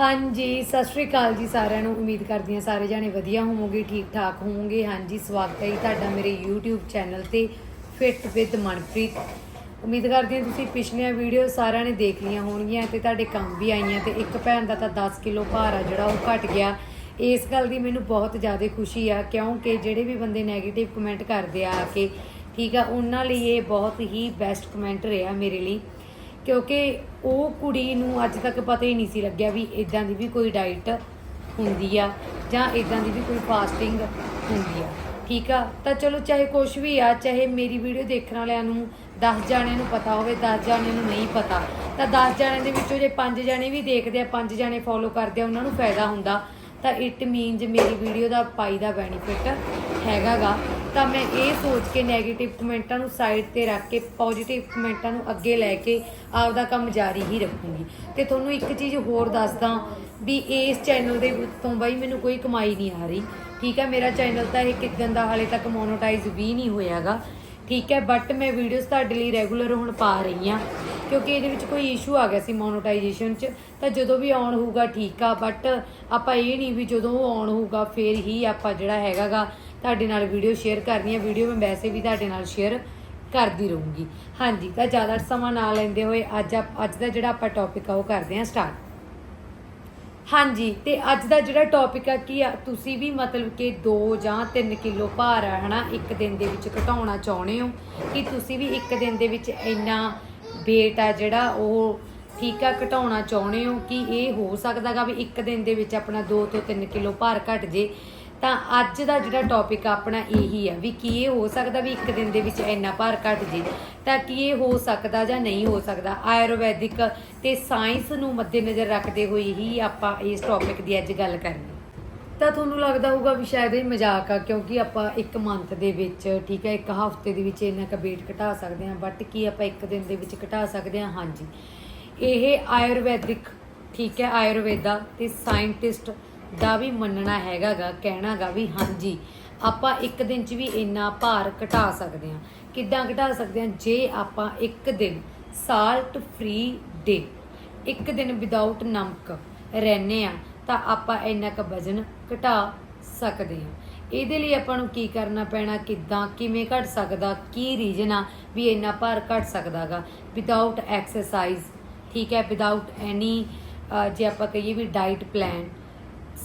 ਹਾਂਜੀ, ਸਤਿ ਸ਼੍ਰੀ ਅਕਾਲ ਜੀ ਸਾਰਿਆਂ ਨੂੰ। ਉਮੀਦ ਕਰਦੀ ਹਾਂ ਸਾਰੇ ਜਾਣੇ ਵਧੀਆ ਹੋਵੋਗੇ ਠੀਕ ਠਾਕ ਹੋਵੋਗੇ। ਹਾਂਜੀ, ਸਵਾਗਤ ਹੈ ਜੀ ਤੁਹਾਡਾ ਮੇਰੇ YouTube ਚੈਨਲ ਤੇ ਫਿਟ ਵਿਦ ਮਨਪ੍ਰੀਤ ਉਮੀਦ ਕਰਦੀ ਹਾਂ ਤੁਸੀਂ ਪਿਛਲੀਆਂ ਵੀਡੀਓ ਸਾਰਿਆਂ ਨੇ ਦੇਖ ਲਈਆਂ ਹੋਣਗੀਆਂ ਤੇ ਤੁਹਾਡੇ ਕੰਮ ਵੀ ਆਈਆਂ ਤੇ ਇੱਕ ਭੈਣ ਦਾ ਤਾਂ 10 ਕਿਲੋ ਭਾਰ ਆ ਜਿਹੜਾ ਉਹ ਘਟ ਗਿਆ। ਇਸ ਗੱਲ ਦੀ ਮੈਨੂੰ ਬਹੁਤ ਜ਼ਿਆਦਾ ਖੁਸ਼ੀ ਆ, ਕਿਉਂਕਿ ਜਿਹੜੇ ਵੀ ਬੰਦੇ 네ਗੇਟਿਵ ਕਮੈਂਟ ਕਰਦੇ ਆ ਆ ਕੇ, ਠੀਕ ਆ, ਉਹਨਾਂ ਲਈ ਇਹ ਬਹੁਤ ਹੀ ਬੈਸਟ ਕਮੈਂਟ ਰਿਹਾ ਮੇਰੇ ਲਈ। ਕਿਉਂਕਿ ਉਹ ਕੁੜੀ ਨੂੰ ਅੱਜ ਤੱਕ ਪਤਾ ਹੀ ਨਹੀਂ ਸੀ ਲੱਗਿਆ ਵੀ ਇਦਾਂ ਦੀ ਵੀ ਕੋਈ ਡਾਈਟ ਹੁੰਦੀ ਆ ਜਾਂ ਇਦਾਂ ਦੀ ਵੀ ਕੋਈ ਫਾਸਟਿੰਗ ਹੁੰਦੀ ਆ। ਠੀਕ ਆ? ਤਾਂ ਚਲੋ ਚਾਹੇ ਕੁਝ ਵੀ ਆ, ਚਾਹੇ ਮੇਰੀ ਵੀਡੀਓ ਦੇਖਣ ਵਾਲਿਆਂ ਨੂੰ 10 ਜਾਣਿਆਂ ਨੂੰ ਪਤਾ ਹੋਵੇ 10 ਜਾਣਿਆਂ ਨੂੰ ਨਹੀਂ ਪਤਾ, ਤਾਂ 10 ਜਾਣਿਆਂ ਦੇ ਵਿੱਚੋਂ ਜੇ 5 ਜਾਣੇ ਵੀ ਦੇਖਦੇ ਆ 5 ਜਾਣੇ ਫੋਲੋ ਕਰਦੇ ਆ, ਉਹਨਾਂ ਨੂੰ ਫਾਇਦਾ ਹੁੰਦਾ। ਤਾਂ ਇਟ ਮੀਨਸ ਮੇਰੀ ਵੀਡੀਓ ਦਾ ਪਾਈ ਦਾ ਬੈਨੀਫਿਟ ਹੈਗਾਗਾ। ਤਾਂ ਮੈਂ ਇਹ ਸੋਚ ਕੇ 네ਗੇਟਿਵ ਕਮੈਂਟਾਂ ਨੂੰ ਸਾਈਡ ਤੇ ਰੱਖ ਕੇ ਪੋਜ਼ਿਟਿਵ ਕਮੈਂਟਾਂ ਨੂੰ ਅੱਗੇ ਲੈ ਕੇ ਆਪਦਾ ਕੰਮ ਜਾਰੀ ਹੀ ਰੱਖੂੰਗੀ। ਤੇ ਤੁਹਾਨੂੰ ਇੱਕ ਚੀਜ਼ ਹੋਰ ਦੱਸਦਾ ਵੀ ਇਸ ਚੈਨਲ ਦੇ ਤੋਂ ਬਾਈ ਮੈਨੂੰ ਕੋਈ ਕਮਾਈ ਨਹੀਂ ਆ ਰਹੀ। ਠੀਕ ਹੈ, ਮੇਰਾ ਚੈਨਲ ਤਾਂ ਇਹ ਕਿਦਨ ਦਾ ਹਾਲੇ ਤੱਕ ਮੋਨੋਟਾਈਜ਼ ਵੀ ਨਹੀਂ ਹੋਇਆਗਾ। ਠੀਕ ਹੈ ਬਟ ਮੈਂ ਵੀਡੀਓਜ਼ ਤੁਹਾਡੇ ਲਈ ਰੈਗੂਲਰ ਹੁਣ ਪਾ ਰਹੀ ਹਾਂ। ਕਿਉਂਕਿ ਇਹਦੇ ਵਿੱਚ ਕੋਈ ਇਸ਼ੂ ਆ ਗਿਆ ਸੀ ਮੋਨੋਟਾਈਜੇਸ਼ਨ 'ਚ। ਤਾਂ ਜਦੋਂ ਵੀ ਆਨ ਹੋਊਗਾ ਠੀਕ ਆ ਬਟ ਆਪਾਂ ਇਹ ਨਹੀਂ ਵੀ ਜਦੋਂ ਉਹ ਆਨ ਹੋਊਗਾ, ਫੇਰ ਹੀ ਆਪਾਂ ਜਿਹੜਾ ਹੈਗਾਗਾ ਤੁਹਾਡੇ ਨਾਲ ਵੀਡੀਓ ਸ਼ੇਅਰ ਕਰਨੀ ਹੈ ਵੀਡੀਓ ਮੈਂ ਵੈਸੇ ਵੀ ਤੁਹਾਡੇ ਨਾਲ ਸ਼ੇਅਰ ਕਰਦੀ ਰਹੂੰਗੀ। ਹਾਂਜੀ, ਤਾਂ ਜ਼ਿਆਦਾ ਸਮਾਂ ਨਾ ਲੈਂਦੇ ਹੋਏ ਅੱਜ ਆਪ- ਅੱਜ ਦਾ ਜਿਹੜਾ ਆਪਾਂ ਟੌਪਿਕ ਆ, ਉਹ ਕਰਦੇ ਹਾਂ ਸਟਾਰਟ ਹਾਂਜੀ, ਤੇ ਅੱਜ ਦਾ ਜਿਹੜਾ ਟੌਪਿਕ ਆ, ਕੀ ਆ? ਤੁਸੀਂ ਵੀ ਮਤਲਬ ਕਿ 2 ਜਾਂ 3 ਕਿਲੋ ਭਾਰ ਆ, ਹਨਾ? ਇੱਕ ਦਿਨ ਦੇ ਵਿੱਚ ਘਟਾਉਣਾ ਚਾਹੁੰਦੇ ਹੋ? ਕਿ ਤੁਸੀਂ ਵੀ ਇੱਕ ਦਿਨ ਦੇ ਵਿੱਚ ਇੰਨਾ weight ਆ ਜਿਹੜਾ ਉਹ ਠੀਕ ਆ, ਘਟਾਉਣਾ ਚਾਹੁੰਦੇ ਹੋ? ਕਿ ਇਹ ਹੋ ਸਕਦਾਗਾ ਵੀ ਇੱਕ ਦਿਨ ਦੇ ਵਿੱਚ ਆਪਣਾ 2 ਤੋਂ 3 ਕਿਲੋ ਭਾਰ ਘਟ ਜੇ? ਤਾਂ ਅੱਜ ਦਾ ਜਿਹੜਾ ਟੌਪਿਕ ਆਪਣਾ ਇਹੀ ਆ ਵੀ ਕੀ ਇਹ ਹੋ ਸਕਦਾ ਵੀ ਇੱਕ ਦਿਨ ਦੇ ਵਿੱਚ ਇੰਨਾ ਭਾਰ ਘਟ ਜੇ, ਤਾਂ ਕੀ ਇਹ ਹੋ ਸਕਦਾ ਜਾਂ ਨਹੀਂ ਹੋ ਸਕਦਾ? ਆਯੁਰਵੈਦਿਕ ਤੇ ਸਾਇੰਸ ਨੂੰ ਮੱਦੇਨਜ਼ਰ ਰੱਖਦੇ ਹੋਏ ਹੀ ਆਪਾਂ ਇਸ ਟੌਪਿਕ ਦੀ ਅੱਜ ਗੱਲ ਕਰਨੀ। ਤਾਂ ਤੁਹਾਨੂੰ ਲੱਗਦਾ ਹੋਊਗਾ ਵੀ ਸ਼ਾਇਦ ਇਹ ਮਜ਼ਾਕ ਆ, ਕਿਉਂਕਿ ਆਪਾਂ ਇੱਕ ਮੰਥ ਦੇ ਵਿੱਚ, ਠੀਕ ਹੈ, ਇੱਕ ਹਫ਼ਤੇ ਦੇ ਵਿੱਚ ਇੰਨਾ ਕੁ weight ਘਟਾ ਸਕਦੇ ਹਾਂ ਬਟ ਕੀ ਆਪਾਂ ਇੱਕ ਦਿਨ ਦੇ ਵਿੱਚ ਘਟਾ ਸਕਦੇ ਹਾਂ? ਹਾਂਜੀ। ਇਹ ਆਯੁਰਵੈਦਿਕ, ਠੀਕ ਹੈ, ਆਯੁਰਵੇਦਾ ਤੇ ਸਾਇੰਟਿਸਟ ਦਾ ਵੀ ਮੰਨਣਾ ਹੈਗਾਗਾ, ਕਹਿਣਾਗਾ ਵੀ ਹਾਂਜੀ, ਆਪਾਂ ਇੱਕ ਦਿਨ 'ਚ ਵੀ ਇੰਨਾ ਭਾਰ ਘਟਾ ਸਕਦੇ ਹਾਂ। ਕਿੱਦਾਂ ਘਟਾ ਸਕਦੇ ਹਾਂ? ਜੇ ਆਪਾਂ ਇੱਕ ਦਿਨ ਸਾਲਟ ਫ੍ਰੀ ਡੇ ਇੱਕ ਦਿਨ ਵਿਦਆਊਟ ਨਮਕ ਰਹਿੰਦੇ ਆ ਤਾਂ ਆਪਾਂ ਇੰਨਾ ਕੁ ਵਜ਼ਨ ਘਟਾ ਸਕਦੇ ਹਾਂ। ਇਹਦੇ ਲਈ ਆਪਾਂ ਨੂੰ ਕੀ ਕਰਨਾ ਪੈਣਾ? ਕਿੱਦਾਂ, ਕਿਵੇਂ ਘਟ ਸਕਦਾ? ਕੀ ਰੀਜਨ ਆ ਵੀ ਇੰਨਾ ਭਾਰ ਘਟ ਸਕਦਾਗਾ? ਵਿਦਆਊਟ ਐਕਸਰਸਾਈਜ਼ ਠੀਕ ਹੈ? ਵਿਦਆਊਟ ਐਨੀ ਜੇ ਆਪਾਂ ਕਹੀਏ ਵੀ ਡਾਈਟ ਪਲਾਨ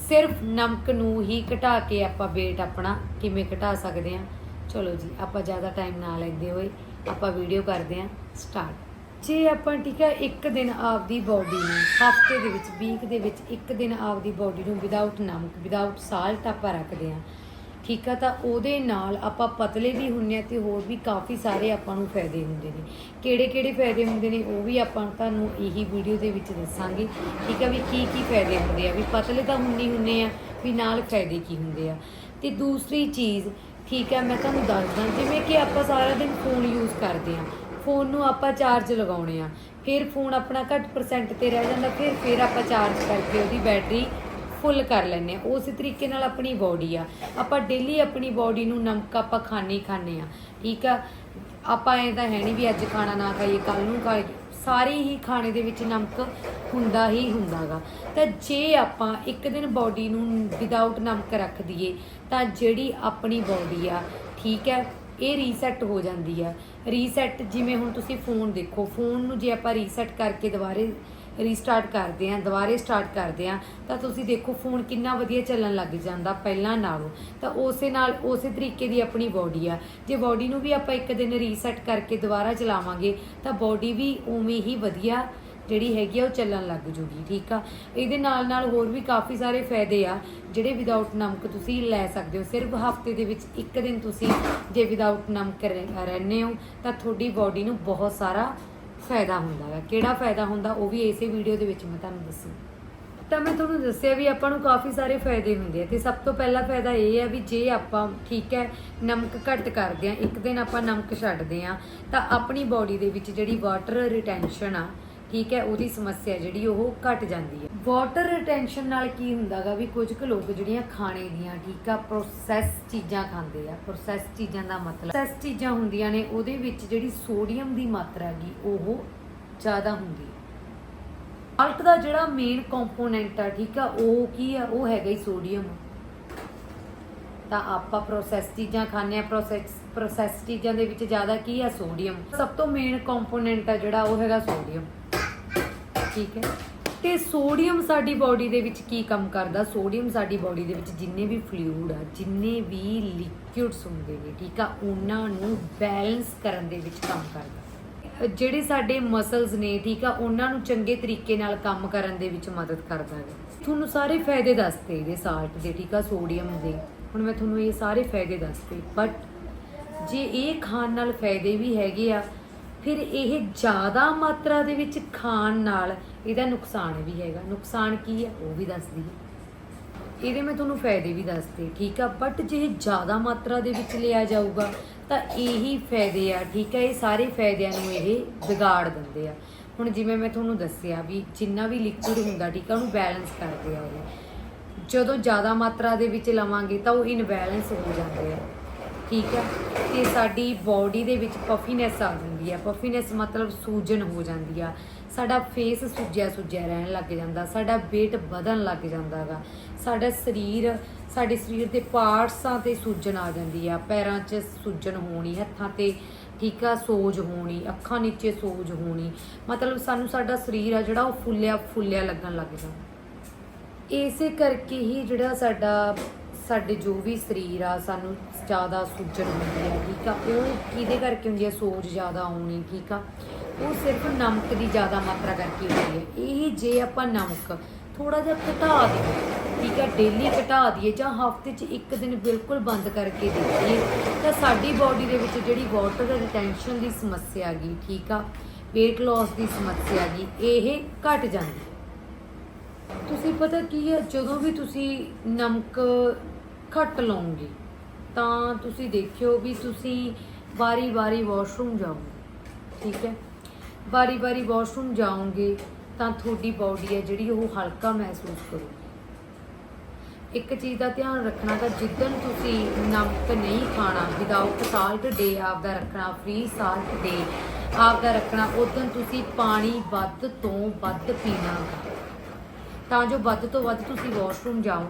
ਸਿਰਫ ਨਮਕ ਨੂੰ ਹੀ ਘਟਾ ਕੇ ਆਪਾਂ weight ਆਪਣਾ ਕਿਵੇਂ ਘਟਾ ਸਕਦੇ ਹਾਂ। ਚਲੋ ਜੀ, ਆਪਾਂ ਜ਼ਿਆਦਾ ਟਾਈਮ ਨਾ ਲੈਂਦੇ ਹੋਏ ਆਪਾਂ ਵੀਡੀਓ ਕਰਦੇ ਹਾਂ। ਸਟਾਰਟ ਜੇ ਆਪਾਂ, ਠੀਕ ਹੈ, ਇੱਕ ਦਿਨ ਆਪਦੀ ਬਾਡੀ ਨੂੰ ਹਫ਼ਤੇ ਦੇ ਵਿੱਚ ਵੀਕ ਦੇ ਵਿੱਚ ਇੱਕ ਦਿਨ ਆਪਦੀ ਬਾਡੀ ਨੂੰ ਵਿਦਆਊਟ ਨਮਕ ਵਿਦਆਊਟ ਸਾਲਟ ਆਪਾਂ ਰੱਖਦੇ ਹਾਂ ਠੀਕ ਆ, ਤਾਂ ਉਹਦੇ ਨਾਲ ਆਪਾਂ ਪਤਲੇ ਵੀ ਹੁੰਨੇ ਆ ਤੇ ਹੋਰ ਵੀ ਕਾਫੀ ਸਾਰੇ ਆਪਾਂ ਨੂੰ ਫਾਇਦੇ ਹੁੰਦੇ ਨੇ। ਕਿਹੜੇ ਕਿਹੜੇ ਫਾਇਦੇ ਹੁੰਦੇ ਨੇ ਉਹ ਵੀ ਆਪਾਂ ਤੁਹਾਨੂੰ ਇਹੀ ਵੀਡੀਓ ਦੇ ਵਿੱਚ ਦੱਸਾਂਗੇ। ਠੀਕ ਆ, ਵੀ ਕੀ ਕੀ ਫਾਇਦੇ ਹੁੰਦੇ ਆ, ਵੀ ਪਤਲੇ ਤਾਂ ਹੁੰਨੇ ਹੁੰਨੇ ਆ, ਵੀ ਨਾਲ ਫਾਇਦੇ ਕੀ ਹੁੰਦੇ ਆ। ਤੇ ਦੂਸਰੀ ਚੀਜ਼, ਠੀਕ ਹੈ ਮੈਂ ਤੁਹਾਨੂੰ ਦੱਸਦਾ, ਜਿਵੇਂ ਕਿ ਆਪਾਂ ਸਾਰਾ ਦਿਨ ਫੋਨ ਯੂਜ਼ ਕਰਦੇ ਆ। ਫੋਨ ਨੂੰ ਆਪਾਂ ਚਾਰਜ ਲਗਾਉਣੇ ਆ। ਫਿਰ ਫੋਨ ਆਪਣਾ ਘੱਟ ਪਰਸੈਂਟ ਤੇ ਰਹਿ ਜਾਂਦਾ, ਫਿਰ ਫਿਰ ਆਪਾਂ ਚਾਰਜ ਕਰਕੇ ਉਹਦੀ ਬੈਟਰੀ ਫੁੱਲ ਕਰ ਲੈਂਦੇ ਆ ਉਸੇ ਤਰੀਕੇ ਨਾਲ ਆਪਣੀ ਬਾਡੀ ਆ। ਆਪਾਂ ਡੇਲੀ ਆਪਣੀ ਬਾਡੀ ਨੂੰ ਨਮਕ ਆਪਾਂ ਖਾਣੇ ਹੀ ਖਾਣੇ ਆ ਠੀਕ ਆ? ਆਪਾਂ ਇਹ ਤਾਂ ਹੈ ਨਹੀਂ ਵੀ ਅੱਜ ਖਾਣਾ ਨਾ ਖਾਈਏ ਕੱਲ ਨੂੰ ਖਾਈਏ। ਸਾਰੇ ਹੀ ਖਾਣੇ ਦੇ ਵਿੱਚ ਨਮਕ ਹੁੰਦਾ ਹੀ ਹੁੰਦਾਗਾ। ਤਾਂ ਜੇ ਆਪਾਂ ਇੱਕ ਦਿਨ ਬਾਡੀ ਨੂੰ ਵਿਦਆਊਟ ਨਮਕ ਰੱਖ ਦਈਏ, ਤਾਂ ਜਿਹੜੀ ਆਪਣੀ ਬਾਡੀ ਆ, ਠੀਕ ਹੈ, ਇਹ ਰੀਸੈਟ ਹੋ ਜਾਂਦੀ ਆ। ਰੀਸੈਟ ਜਿਵੇਂ ਹੁਣ ਤੁਸੀਂ ਫੋਨ ਦੇਖੋ ਫੋਨ ਨੂੰ ਜੇ ਆਪਾਂ ਰੀਸੈਟ ਕਰਕੇ ਦੁਬਾਰੇ ਰੀਸਟਾਰਟ ਕਰਦੇ ਆ ਦੁਬਾਰੇ ਸਟਾਰਟ ਕਰਦੇ ਆ ਤਾਂ ਤੁਸੀਂ ਦੇਖੋ ਫੋਨ ਕਿੰਨਾ ਵਧੀਆ ਚੱਲਣ ਲੱਗ ਜਾਂਦਾ ਪਹਿਲਾਂ ਨਾਲੋਂ। ਤਾਂ ਉਸੇ ਨਾਲ ਉਸੇ ਤਰੀਕੇ ਦੀ ਆਪਣੀ ਬਾਡੀ ਆ। ਜੇ ਬਾਡੀ ਨੂੰ ਵੀ ਆਪਾਂ ਇੱਕ ਦਿਨ ਰੀਸੈਟ ਕਰਕੇ ਦੁਬਾਰਾ ਚਲਾਵਾਂਗੇ, ਤਾਂ ਬਾਡੀ ਵੀ ਉਵੇਂ ਹੀ ਵਧੀਆ ਜਿਹੜੀ ਹੈਗੀ ਆ, ਉਹ ਚੱਲਣ ਲੱਗ ਜੂਗੀ, ਠੀਕ ਆ? ਇਹਦੇ ਨਾਲ ਨਾਲ ਹੋਰ ਵੀ ਕਾਫੀ ਸਾਰੇ ਫਾਇਦੇ ਆ, ਜਿਹੜੇ ਵਿਦਆਊਟ ਨਮਕ ਤੁਸੀਂ ਲੈ ਸਕਦੇ ਹੋ। ਸਿਰਫ ਹਫ਼ਤੇ ਦੇ ਵਿੱਚ ਇੱਕ ਦਿਨ ਤੁਸੀਂ ਜੇ ਵਿਦਆਊਟ ਨਮਕ ਰਹਿ- ਰਹਿੰਦੇ ਹੋ, ਤਾਂ ਤੁਹਾਡੀ ਬਾਡੀ ਨੂੰ ਬਹੁਤ ਸਾਰਾ ਫਾਇਦਾ ਹੁੰਦਾ ਹੈ ਕਿਹੜਾ ਫਾਇਦਾ ਹੁੰਦਾ ਉਹ ਵੀ ਇਸੇ ਵੀਡੀਓ ਦੇ ਵਿੱਚ ਮੈਂ ਤੁਹਾਨੂੰ ਦੱਸੂ। ਤਾਂ ਮੈਂ ਤੁਹਾਨੂੰ ਦੱਸਿਆ ਵੀ ਆਪਾਂ ਨੂੰ ਕਾਫੀ ਸਾਰੇ ਫਾਇਦੇ ਹੁੰਦੇ ਆ ਤੇ ਸਭ ਤੋਂ ਪਹਿਲਾ ਫਾਇਦਾ ਇਹ ਹੈ ਵੀ ਜੇ ਆਪਾਂ ਠੀਕ ਹੈ, ਨਮਕ ਘੱਟ ਕਰਦੇ ਆ ਇੱਕ ਦਿਨ ਆਪਾਂ ਨਮਕ ਛੱਡਦੇ ਆ ਤਾਂ ਆਪਣੀ ਬਾਡੀ ਦੇ ਵਿੱਚ ਜਿਹੜੀ ਵਾਟਰ ਰਿਟੈਂਸ਼ਨ ਆ ਠੀਕ ਹੈ, ਉਹਦੀ ਸਮੱਸਿਆ ਜਿਹੜੀ ਉਹ ਘਟ ਜਾਂਦੀ ਹੈ। ਵਾਟਰ ਰਿਟੈਂਸ਼ਨ ਨਾਲ ਕੀ ਹੁੰਦਾਗਾ ਵੀ ਕੁਝ ਕੁ ਲੋਕ ਜਿਹੜੀਆਂ ਖਾਣੇ ਦੀਆਂ, ਠੀਕ ਆ ਪ੍ਰੋਸੈਸ ਚੀਜ਼ਾਂ ਖਾਂਦੇ ਆ। ਪ੍ਰੋਸੈਸ ਚੀਜ਼ਾਂ ਦਾ ਮਤਲਬ ਪ੍ਰੋਸੈਸ ਚੀਜ਼ਾਂ ਹੁੰਦੀਆਂ ਨੇ, ਉਹਦੇ ਵਿੱਚ ਜਿਹੜੀ ਸੋਡੀਅਮ ਦੀ ਮਾਤਰਾ ਹੈਗੀ, ਉਹ ਜ਼ਿਆਦਾ ਹੁੰਦੀ ਹੈ। ਸਾਲਟ ਦਾ ਜਿਹੜਾ ਮੇਨ ਕੰਪੋਨੈਂਟ ਆ, ਠੀਕ ਆ, ਉਹ ਕੀ ਆ, ਉਹ ਹੈਗਾ ਹੀ ਸੋਡੀਅਮ ਤਾਂ ਆਪਾਂ ਪ੍ਰੋਸੈਸ ਚੀਜ਼ਾਂ ਖਾਂਦੇ ਆ ਪ੍ਰੋਸੈਸ ਪ੍ਰੋਸੈਸ ਚੀਜ਼ਾਂ ਦੇ ਵਿੱਚ ਜ਼ਿਆਦਾ ਕੀ ਆ ਸੋਡੀਅਮ ਸਭ ਤੋਂ ਮੇਨ ਕੰਪੋਨੈਂਟ ਆ ਜਿਹੜਾ, ਉਹ ਹੈਗਾ ਸੋਡੀਅਮ ਠੀਕ ਹੈ। ਤੇ ਸੋਡੀਅਮ ਸਾਡੀ ਬਾਡੀ ਦੇ ਵਿੱਚ ਕੀ ਕੰਮ ਕਰਦਾ? ਸੋਡੀਅਮ ਸਾਡੀ ਬਾਡੀ ਦੇ ਵਿੱਚ ਜਿੰਨੇ ਵੀ ਫਲੂਇਡ ਆ, ਜਿੰਨੇ ਵੀ ਲਿਕੁਇਡਸ ਹੁੰਦੇ ਨੇ, ਠੀਕ ਆ, ਉਹਨਾਂ ਨੂੰ ਬੈਲੈਂਸ ਕਰਨ ਦੇ ਵਿੱਚ ਕੰਮ ਕਰਦਾ। ਜਿਹੜੇ ਸਾਡੇ ਮਸਲਸ ਨੇ, ਠੀਕ ਆ, ਉਹਨਾਂ ਨੂੰ ਚੰਗੇ ਤਰੀਕੇ ਨਾਲ ਕੰਮ ਕਰਨ ਦੇ ਵਿੱਚ ਮਦਦ ਕਰਦਾ ਹੈ। ਤੁਹਾਨੂੰ ਸਾਰੇ ਫਾਇਦੇ ਦੱਸਤੇ ਇਹਦੇ ਸਾਲਟ ਦੇ, ਠੀਕ ਆ ਸੋਡੀਅਮ ਦੇ। ਹੁਣ ਮੈਂ ਤੁਹਾਨੂੰ ਇਹ ਸਾਰੇ ਫਾਇਦੇ ਦੱਸਤੇ ਬਟ ਜੇ ਇਹ ਖਾਣ ਨਾਲ ਫਾਇਦੇ ਵੀ ਹੈਗੇ ਆ ਫਿਰ ਇਹ ਜ਼ਿਆਦਾ ਮਾਤਰਾ ਦੇ ਵਿੱਚ ਖਾਣ ਨਾਲ ਇਹਦਾ ਨੁਕਸਾਨ ਵੀ ਹੈਗਾ। ਨੁਕਸਾਨ ਕੀ ਹੈ? ਉਹ ਵੀ ਦੱਸਦੀ ਹੈ। ਇਹਦੇ ਮੈਂ ਤੁਹਾਨੂੰ ਫਾਇਦੇ ਵੀ ਦੱਸਦੇ ਠੀਕ ਆ? ਬਟ ਜੇ ਇਹ ਜ਼ਿਆਦਾ ਮਾਤਰਾ ਦੇ ਵਿੱਚ ਲਿਆ ਜਾਊਗਾ, ਤਾਂ ਇਹੀ ਫਾਇਦੇ ਆ, ਠੀਕ ਆ? ਇਹ ਸਾਰੇ ਫਾਇਦਿਆਂ ਨੂੰ ਇਹ ਵਿਗਾੜ ਦਿੰਦੇ ਆ। ਹੁਣ ਜਿਵੇਂ ਮੈਂ ਤੁਹਾਨੂੰ ਦੱਸਿਆ ਵੀ ਜਿੰਨਾ ਵੀ ਲਿਕੁਇਡ ਹੁੰਦਾ, ਠੀਕ ਆ? ਉਹਨੂੰ ਬੈਲੈਂਸ ਕਰਦੇ ਆ ਇਹ। ਜਦੋਂ ਜ਼ਿਆਦਾ ਮਾਤਰਾ ਦੇ ਵਿੱਚ ਲਵਾਂਗੇ, ਤਾਂ ਉਹ ਇਨਬੈਲੈਂਸ ਹੋ ਜਾਂਦੇ ਆ। ਠੀਕ ਹੈ, ਤੇ ਸਾਡੀ ਬਾਡੀ ਦੇ ਵਿੱਚ ਪਫੀਨੈਸ ਆ ਜਾਂਦੀ ਹੈ। ਪਫੀਨੈਸ ਮਤਲਬ ਸੂਜਨ ਹੋ ਜਾਂਦੀ ਆ। ਸਾਡਾ ਫੇਸ ਸੁੱਜਿਆ ਸੁੱਜਿਆ ਰਹਿਣ ਲੱਗ ਜਾਂਦਾ, ਸਾਡਾ weight ਵਧਣ ਲੱਗ ਜਾਂਦਾਗਾ ਸਾਡਾ ਸਰੀਰ, ਸਾਡੇ ਸਰੀਰ ਦੇ ਪਾਰਟਸਾਂ ਤੇ ਸੂਜਨ ਆ ਜਾਂਦੀ ਆ। ਪੈਰਾਂ 'ਚ ਸੂਜਨ ਹੋਣੀ, ਹੱਥਾਂ ਤੇ ਠੀਕ ਆ, ਸੋਜ ਹੋਣੀ, ਅੱਖਾਂ ਨੀਚੇ ਸੋਜ ਹੋਣੀ। ਮਤਲਬ ਸਾਨੂੰ ਸਾਡਾ ਸਰੀਰ ਆ ਜਿਹੜਾ ਉਹ ਫੁੱਲਿਆ ਫੁੱਲਿਆ ਲੱਗਣ ਲੱਗ ਜਾਂਦਾ। ਇਸੇ ਕਰਕੇ ਹੀ ਜਿਹੜਾ ਸਾਡਾ, ਸਾਡੇ ਜੋ ਵੀ ਸਰੀਰ ਆ, ਸਾਨੂੰ ਜ਼ਿਆਦਾ ਸੁੱਜਣ ਹੁੰਦੀ ਹੈ, ਠੀਕ ਆ? ਉਹ ਕਿਹਦੇ ਕਰਕੇ ਹੁੰਦੀ ਹੈ? ਸੋਜ ਜ਼ਿਆਦਾ ਆਉਣੀ, ਠੀਕ ਆ? ਉਹ ਸਿਰਫ ਨਮਕ ਦੀ ਜ਼ਿਆਦਾ ਮਾਤਰਾ ਕਰਕੇ ਹੁੰਦੀ ਹੈ। ਇਹ ਜੇ ਆਪਾਂ ਨਮਕ ਥੋੜਾ ਜਿਹਾ ਘਟਾ ਦਈਏ, ਠੀਕ ਆ? ਡੇਲੀ ਘਟਾ ਦਈਏ ਜਾਂ ਹਫ਼ਤੇ 'ਚ ਇੱਕ ਦਿਨ ਬਿਲਕੁਲ ਬੰਦ ਕਰਕੇ ਦੇਖੀਏ, ਤਾਂ ਸਾਡੀ ਬਾਡੀ ਦੇ ਵਿੱਚ ਜਿਹੜੀ ਵਾਟਰ ਰਿਟੈਂਸ਼ਨ ਦੀ ਸਮੱਸਿਆ ਗਈ ਠੀਕ ਆ? weight loss ਦੀ ਸਮੱਸਿਆ ਗਈ ਇਹ ਘਟ ਜਾਂਦੀ ਤੁਸੀਂ ਪਤਾ ਕੀ ਹੈ? ਜਦੋਂ ਵੀ ਤੁਸੀਂ ਨਮਕ ਘੱਟ ਲਓਗੇ ਤਾਂ ਤੁਸੀਂ ਦੇਖਿਓ ਵੀ ਤੁਸੀਂ ਵਾਰੀ-ਵਾਰੀ ਵਾਸ਼ਰੂਮ ਜਾਓਗੇ, ਠੀਕ ਹੈ? ਵਾਰੀ-ਵਾਰੀ ਵਾਸ਼ਰੂਮ ਜਾਓਗੇ ਤਾਂ ਤੁਹਾਡੀ ਬਾਡੀ ਹੈ ਜਿਹੜੀ ਉਹ ਹਲਕਾ ਮਹਿਸੂਸ ਕਰੂਗੀ। ਇੱਕ ਚੀਜ਼ ਦਾ ਧਿਆਨ ਰੱਖਣਾ ਤਾਂ ਜਿੱਦਣ ਤੁਸੀਂ ਨਮਕ ਨਹੀਂ ਖਾਣਾ ਵਿਦਆਊਟ ਸਾਲਟ ਡੇ ਆਪਦਾ ਰੱਖਣਾ ਫ੍ਰੀ ਸਾਲਟ ਡੇ ਆਪਦਾ ਰੱਖਣਾ ਉਦੋਂ ਤੁਸੀਂ ਪਾਣੀ ਵੱਧ ਤੋਂ ਵੱਧ ਪੀਣਾ। ਤਾਂ ਜੋ ਵੱਧ ਤੋਂ ਵੱਧ ਤੁਸੀਂ ਵਾਸ਼ਰੂਮ ਜਾਓ,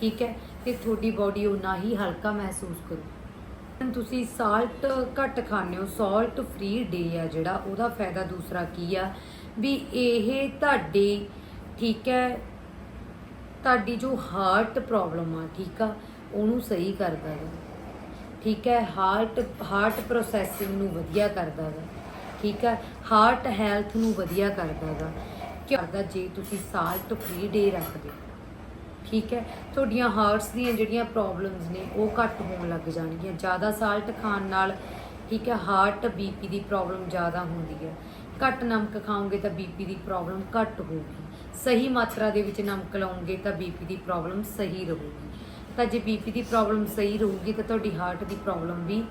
ਠੀਕ ਹੈ? ਤੇ ਤੁਹਾਡੀ ਬਾਡੀ ਉਨਾ ਹੀ ਹਲਕਾ ਮਹਿਸੂਸ ਕਰੂ। ਤੁਸੀਂ ਸਾਲਟ ਘੱਟ ਖਾਂਦੇ ਹੋ ਸਾਲਟ ਫ੍ਰੀ ਡੇ ਆ ਜਿਹੜਾ, ਉਹਦਾ ਫਾਇਦਾ ਦੂਸਰਾ ਕੀ ਆ? ਵੀ ਇਹ ਤੁਹਾਡੇ, ਠੀਕ ਹੈ, ਤੁਹਾਡੀ ਜੋ ਹਾਰਟ ਪ੍ਰੋਬਲਮ ਆ, ਠੀਕ ਆ, ਉਹਨੂੰ ਸਹੀ ਕਰਦਾ ਹੈ ਠੀਕ ਹੈ ਹਾਰਟ ਹਾਰਟ ਪ੍ਰੋਸੈਸਿੰਗ ਨੂੰ ਵਧੀਆ ਕਰਦਾ ਹੈ ਠੀਕ ਹੈ ਹਾਰਟ ਹੈਲਥ ਨੂੰ ਵਧੀਆ ਕਰਦਾ ਹੈਗਾ ਕਰਦਾ ਜੇ ਤੁਸੀਂ ਸਾਲਟ ਫ੍ਰੀ ਡੇ ਰੱਖਦੇ ਹੋ? ਠੀਕ ਹੈ। ਤੁਹਾਡੀਆਂ ਹਾਰਟਸ ਦੀਆਂ ਜਿਹੜੀਆਂ ਪ੍ਰੋਬਲਮਸ ਨੇ, ਉਹ ਘੱਟ ਹੋਣ ਲੱਗ ਜਾਣਗੀਆਂ। ਜ਼ਿਆਦਾ ਸਾਲਟ ਖਾਣ ਨਾਲ, ਠੀਕ ਹੈ ਹਾਰਟ ਬੀਪੀ ਦੀ ਪ੍ਰੋਬਲਮ ਜ਼ਿਆਦਾ ਹੁੰਦੀ ਹੈ। ਘੱਟ ਨਮਕ ਖਾਓਗੇ ਤਾਂ ਬੀਪੀ ਦੀ ਪ੍ਰੋਬਲਮ ਘੱਟ ਹੋਊਗੀ। ਸਹੀ ਮਾਤਰਾ ਦੇ ਵਿੱਚ ਨਮਕ ਲਾਓਗੇ ਤਾਂ ਬੀਪੀ ਦੀ ਪ੍ਰੋਬਲਮ ਸਹੀ ਰਹੂਗੀ। ਤਾਂ ਜੇ ਬੀਪੀ ਦੀ ਪ੍ਰੋਬਲਮ ਸਹੀ ਰਹੂਗੀ ਤਾਂ ਤੁਹਾਡੀ ਹਾਰਟ ਦੀ ਪ੍ਰੋਬਲਮ ਵੀ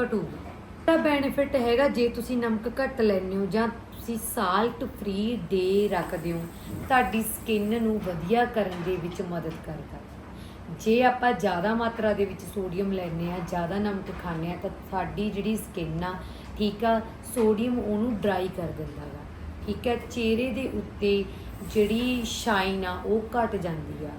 ਘਟੂਗੀ। ਤਾਂ ਬੈਨੀਫਿਟ ਹੈਗਾ ਜੇ ਤੁਸੀਂ ਨਮਕ ਘੱਟ ਲੈਂਦੇ ਹੋ ਜਾਂ ਤੁਸੀਂ ਸਾਲਟ ਫ੍ਰੀ ਡੇ ਰੱਖਦੇ ਹੋ, ਤੁਹਾਡੀ ਸਕਿਨ ਨੂੰ ਵਧੀਆ ਕਰਨ ਦੇ ਵਿੱਚ ਮਦਦ ਕਰਦਾ ਜੇ ਆਪਾਂ ਜ਼ਿਆਦਾ ਮਾਤਰਾ ਦੇ ਵਿੱਚ ਸੋਡੀਅਮ ਲੈਂਦੇ ਆ ਜ਼ਿਆਦਾ ਨਮਕ ਖਾਂਦੇ ਆ ਤਾਂ ਸਾਡੀ ਜਿਹੜੀ ਸਕਿਨ ਆ, ਠੀਕ ਆ ਸੋਡੀਅਮ ਉਹਨੂੰ ਡਰਾਈ ਕਰ ਦਿੰਦਾ ਗਾ। ਠੀਕ ਹੈ, ਚਿਹਰੇ ਦੇ ਉੱਤੇ ਜਿਹੜੀ ਸ਼ਾਈਨ ਆ, ਉਹ ਘਟ ਜਾਂਦੀ ਆ।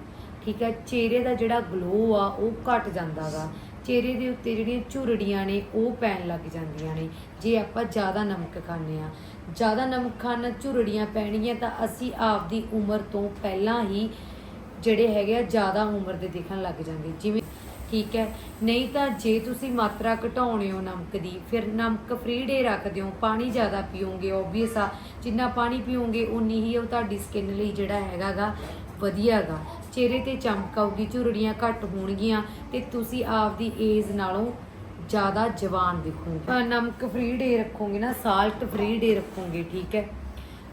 ਠੀਕ ਹੈ, ਚਿਹਰੇ ਦਾ ਜਿਹੜਾ ਗਲੋ ਆ, ਉਹ ਘਟ ਜਾਂਦਾ ਗਾ। ਚਿਹਰੇ ਦੇ ਉੱਤੇ ਜਿਹੜੀਆਂ ਝੁਰੜੀਆਂ ਨੇ, ਉਹ ਪੈਣ ਲੱਗ ਜਾਂਦੀਆਂ ਨੇ। ਜੇ ਆਪਾਂ ਜ਼ਿਆਦਾ ਨਮਕ ਖਾਂਦੇ ਆ ਜ਼ਿਆਦਾ ਨਮਕ ਖਾਣ ਨਾਲ ਝੁਰੜੀਆਂ ਪੈਣਗੀਆਂ, ਤਾਂ ਅਸੀਂ ਆਪਦੀ ਉਮਰ ਤੋਂ ਪਹਿਲਾਂ ਹੀ ਜਿਹੜੇ ਹੈਗੇ ਆ, ਜ਼ਿਆਦਾ ਉਮਰ ਦੇ ਦੇਖਣ ਲੱਗ ਜਾਂਦੇ। ਜਿਵੇਂ ਠੀਕ ਹੈ, ਨਹੀਂ ਤਾਂ ਜੇ ਤੁਸੀਂ ਮਾਤਰਾ ਘਟਾਉਣੇ ਹੋ ਨਮਕ ਦੀ, ਫਿਰ ਨਮਕ ਫ੍ਰੀ ਡੇ ਰੱਖਦੇ ਹੋ ਪਾਣੀ ਜ਼ਿਆਦਾ ਪੀਓਗੇ ਓਬਵੀਅਸ ਆ। ਜਿੰਨਾ ਪਾਣੀ ਪੀਓਗੇ ਉਨੀ ਹੀ ਉਹ ਤੁਹਾਡੀ ਸਕਿਨ ਲਈ ਜਿਹੜਾ ਹੈਗਾਗਾ ਵਧੀਆਗਾ ਚਿਹਰੇ ਤੇ ਚਮਕ ਆਊਗੀ, ਝੁਰੜੀਆਂ ਘੱਟ ਹੋਣਗੀਆਂ ਤੇ ਤੁਸੀਂ ਆਪਦੀ ਏਜ ਨਾਲੋਂ ਜ਼ਿਆਦਾ ਜਵਾਨ ਦਿਖੋਗੇ। ਨਮਕ ਫ੍ਰੀ ਡੇ ਰੱਖੋਗੇ ਨਾ ਸਾਲਟ ਫ੍ਰੀ ਡੇ ਰੱਖੋਗੇ, ਠੀਕ ਹੈ।